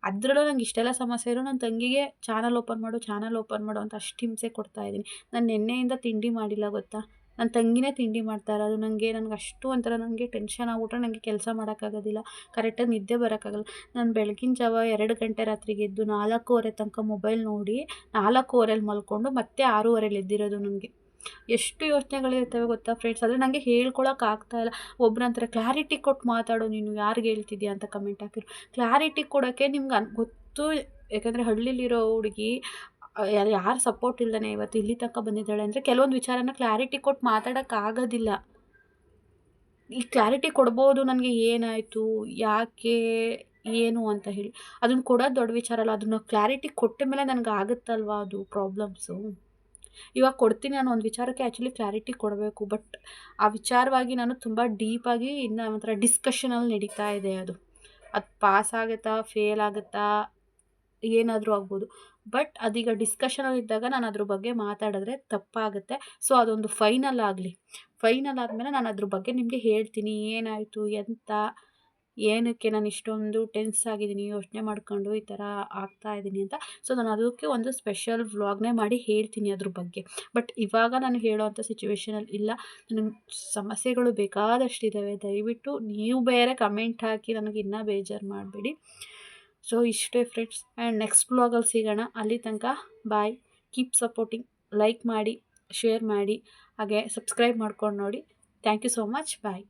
ಅದರಲ್ಲೂ ನಂಗೆ ಇಷ್ಟೆಲ್ಲ ಸಮಸ್ಯೆ ಇರೋ ನನ್ನ ತಂಗಿಗೆ ಚಾನಲ್ ಓಪನ್ ಮಾಡು ಚಾನಲ್ ಓಪನ್ ಮಾಡು ಅಂತ ಅಷ್ಟು ಹಿಂಸೆ ಕೊಡ್ತಾಯಿದ್ದೀನಿ ನಾನು ನಿನ್ನೆಯಿಂದ ತಿಂಡಿ ಮಾಡಿಲ್ಲ, ಗೊತ್ತಾ? ನನ್ನ ತಂಗಿನೇ ತಿಂಡಿ ಮಾಡ್ತಾರೆ ಅದು ನನಗೆ ನನಗೆ ಅಷ್ಟು ಒಂಥರ ನನಗೆ ಟೆನ್ಷನ್ ಆಗ್ಬಿಟ್ರೆ ನನಗೆ ಕೆಲಸ ಮಾಡೋಕ್ಕಾಗೋದಿಲ್ಲ. ಕರೆಕ್ಟಾಗಿ ನಿದ್ದೆ ಬರೋಕ್ಕಾಗಲ್ಲ. ನಾನು ಬೆಳಗಿನ ಜಾವ ಎರಡು ಗಂಟೆ ರಾತ್ರಿಗೆ ಎದ್ದು ನಾಲ್ಕೂವರೆ ತನಕ ಮೊಬೈಲ್ ನೋಡಿ, ನಾಲ್ಕೂವರೆಲಿ ಮಲ್ಕೊಂಡು ಮತ್ತೆ ಆರೂವರೆಲಿ ಎದ್ದಿರೋದು ನನಗೆ. ಎಷ್ಟು ಯೋಚನೆಗಳಿರ್ತವೆ ಗೊತ್ತಾ ಫ್ರೆಂಡ್ಸ್ ಆದರೆ ನನಗೆ ಹೇಳ್ಕೊಳಕ್ಕೆ ಇಲ್ಲ. ಒಬ್ಬರಂತರ ಕ್ಲಾರಿಟಿ ಕೊಟ್ಟು ಮಾತಾಡೋ, ನೀನು ಯಾರಿಗೆ ಹೇಳ್ತಿದ್ಯಾ ಅಂತ ಕಮೆಂಟ್ ಹಾಕಿರು ಕ್ಲಾರಿಟಿ ಕೊಡೋಕ್ಕೆ ನಿಮ್ಗೆ ಗೊತ್ತು, ಯಾಕಂದರೆ ಹಳ್ಳಿಲಿರೋ ಹುಡುಗಿ ಯಾರು ಯಾರು ಸಪೋರ್ಟ್ ಇಲ್ಲದೇ ಇವತ್ತು ಇಲ್ಲಿ ತನಕ ಬಂದಿದ್ದಾಳೆ ಅಂದರೆ ಕೆಲವೊಂದು ವಿಚಾರನ ಕ್ಲಾರಿಟಿ ಕೊಟ್ಟು ಮಾತಾಡೋಕ್ಕಾಗೋದಿಲ್ಲ ಈ ಕ್ಲಾರಿಟಿ ಕೊಡ್ಬೋದು ನನಗೆ ಏನಾಯಿತು, ಯಾಕೆ, ಏನು ಅಂತ ಹೇಳಿ. ಅದನ್ನು ಕೊಡೋದು ದೊಡ್ಡ ವಿಚಾರ ಅಲ್ಲ, ಅದನ್ನು ಕ್ಲಾರಿಟಿ ಕೊಟ್ಟ ಮೇಲೆ ನನಗೆ ಆಗುತ್ತಲ್ವಾ ಅದು ಪ್ರಾಬ್ಲಮ್ಸು ಇವಾಗ ಕೊಡ್ತೀನಿ ನಾನು ಒಂದು ವಿಚಾರಕ್ಕೆ ಆ್ಯಕ್ಚುಲಿ ಕ್ಲಾರಿಟಿ ಕೊಡಬೇಕು ಬಟ್ ಆ ವಿಚಾರವಾಗಿ ನಾನು ತುಂಬ ಡೀಪಾಗಿ ಇನ್ನು ಒಂಥರ ಡಿಸ್ಕಷನಲ್ಲಿ ನಡೀತಾ ಇದೆ ಅದು. ಅದು ಪಾಸ್ ಆಗುತ್ತಾ ಫೇಲ್ ಆಗುತ್ತಾ, ಏನಾದರೂ ಆಗ್ಬೋದು. ಬಟ್ ಅದೀಗ ಡಿಸ್ಕಷನಲ್ಲಿ ಇದ್ದಾಗ ನಾನು ಅದ್ರ ಬಗ್ಗೆ ಮಾತಾಡಿದ್ರೆ ತಪ್ಪಾಗುತ್ತೆ. ಸೊ ಅದೊಂದು ಫೈನಲ್ ಆಗಲಿ. ಫೈನಲ್ ಆದಮೇಲೆ ನಾನು ಅದ್ರ ಬಗ್ಗೆ ನಿಮಗೆ ಹೇಳ್ತೀನಿ. ಏನಾಯಿತು? ಎಂತ? ಏನಕ್ಕೆ ನಾನು ಇಷ್ಟೊಂದು ಟೆನ್ಸ್ ಆಗಿದ್ದೀನಿ? ಯೋಚನೆ ಮಾಡ್ಕೊಂಡು ಈ ಥರ ಆಗ್ತಾ ಇದ್ದೀನಿ ಅಂತ. ಸೊ ನಾನು ಅದಕ್ಕೆ ಒಂದು ಸ್ಪೆಷಲ್ ವ್ಲಾಗ್ನೇ ಮಾಡಿ ಹೇಳ್ತೀನಿ ಅದ್ರ ಬಗ್ಗೆ. ಬಟ್ ಇವಾಗ ನಾನು ಹೇಳೋವಂಥ ಸಿಚುವೇಶನಲ್ಲಿ ಇಲ್ಲ. ನನಗೆ ಸಮಸ್ಯೆಗಳು ಬೇಕಾದಷ್ಟಿದ್ದಾವೆ ದಯವಿಟ್ಟು ನೀವು ಬೇರೆ ಕಮೆಂಟ್ ಹಾಕಿ ನನಗೆ ಇನ್ನೂ ಬೇಜಾರು ಮಾಡಬೇಡಿ. ಸೊ ಇಷ್ಟೇ ಫ್ರೆಂಡ್ಸ್ ಆ್ಯಂಡ್ ನೆಕ್ಸ್ಟ್ ಬ್ಲಾಗಲ್ಲಿ ಸಿಗೋಣ ಅಲ್ಲಿ ತನಕ ಬಾಯ್ ಕೀಪ್ ಸಪೋರ್ಟಿಂಗ್ ಲೈಕ್ ಮಾಡಿ ಶೇರ್ ಮಾಡಿ ಹಾಗೆ ಸಬ್ಸ್ಕ್ರೈಬ್ ಮಾಡ್ಕೊಂಡು ನೋಡಿ. Thank you so much bye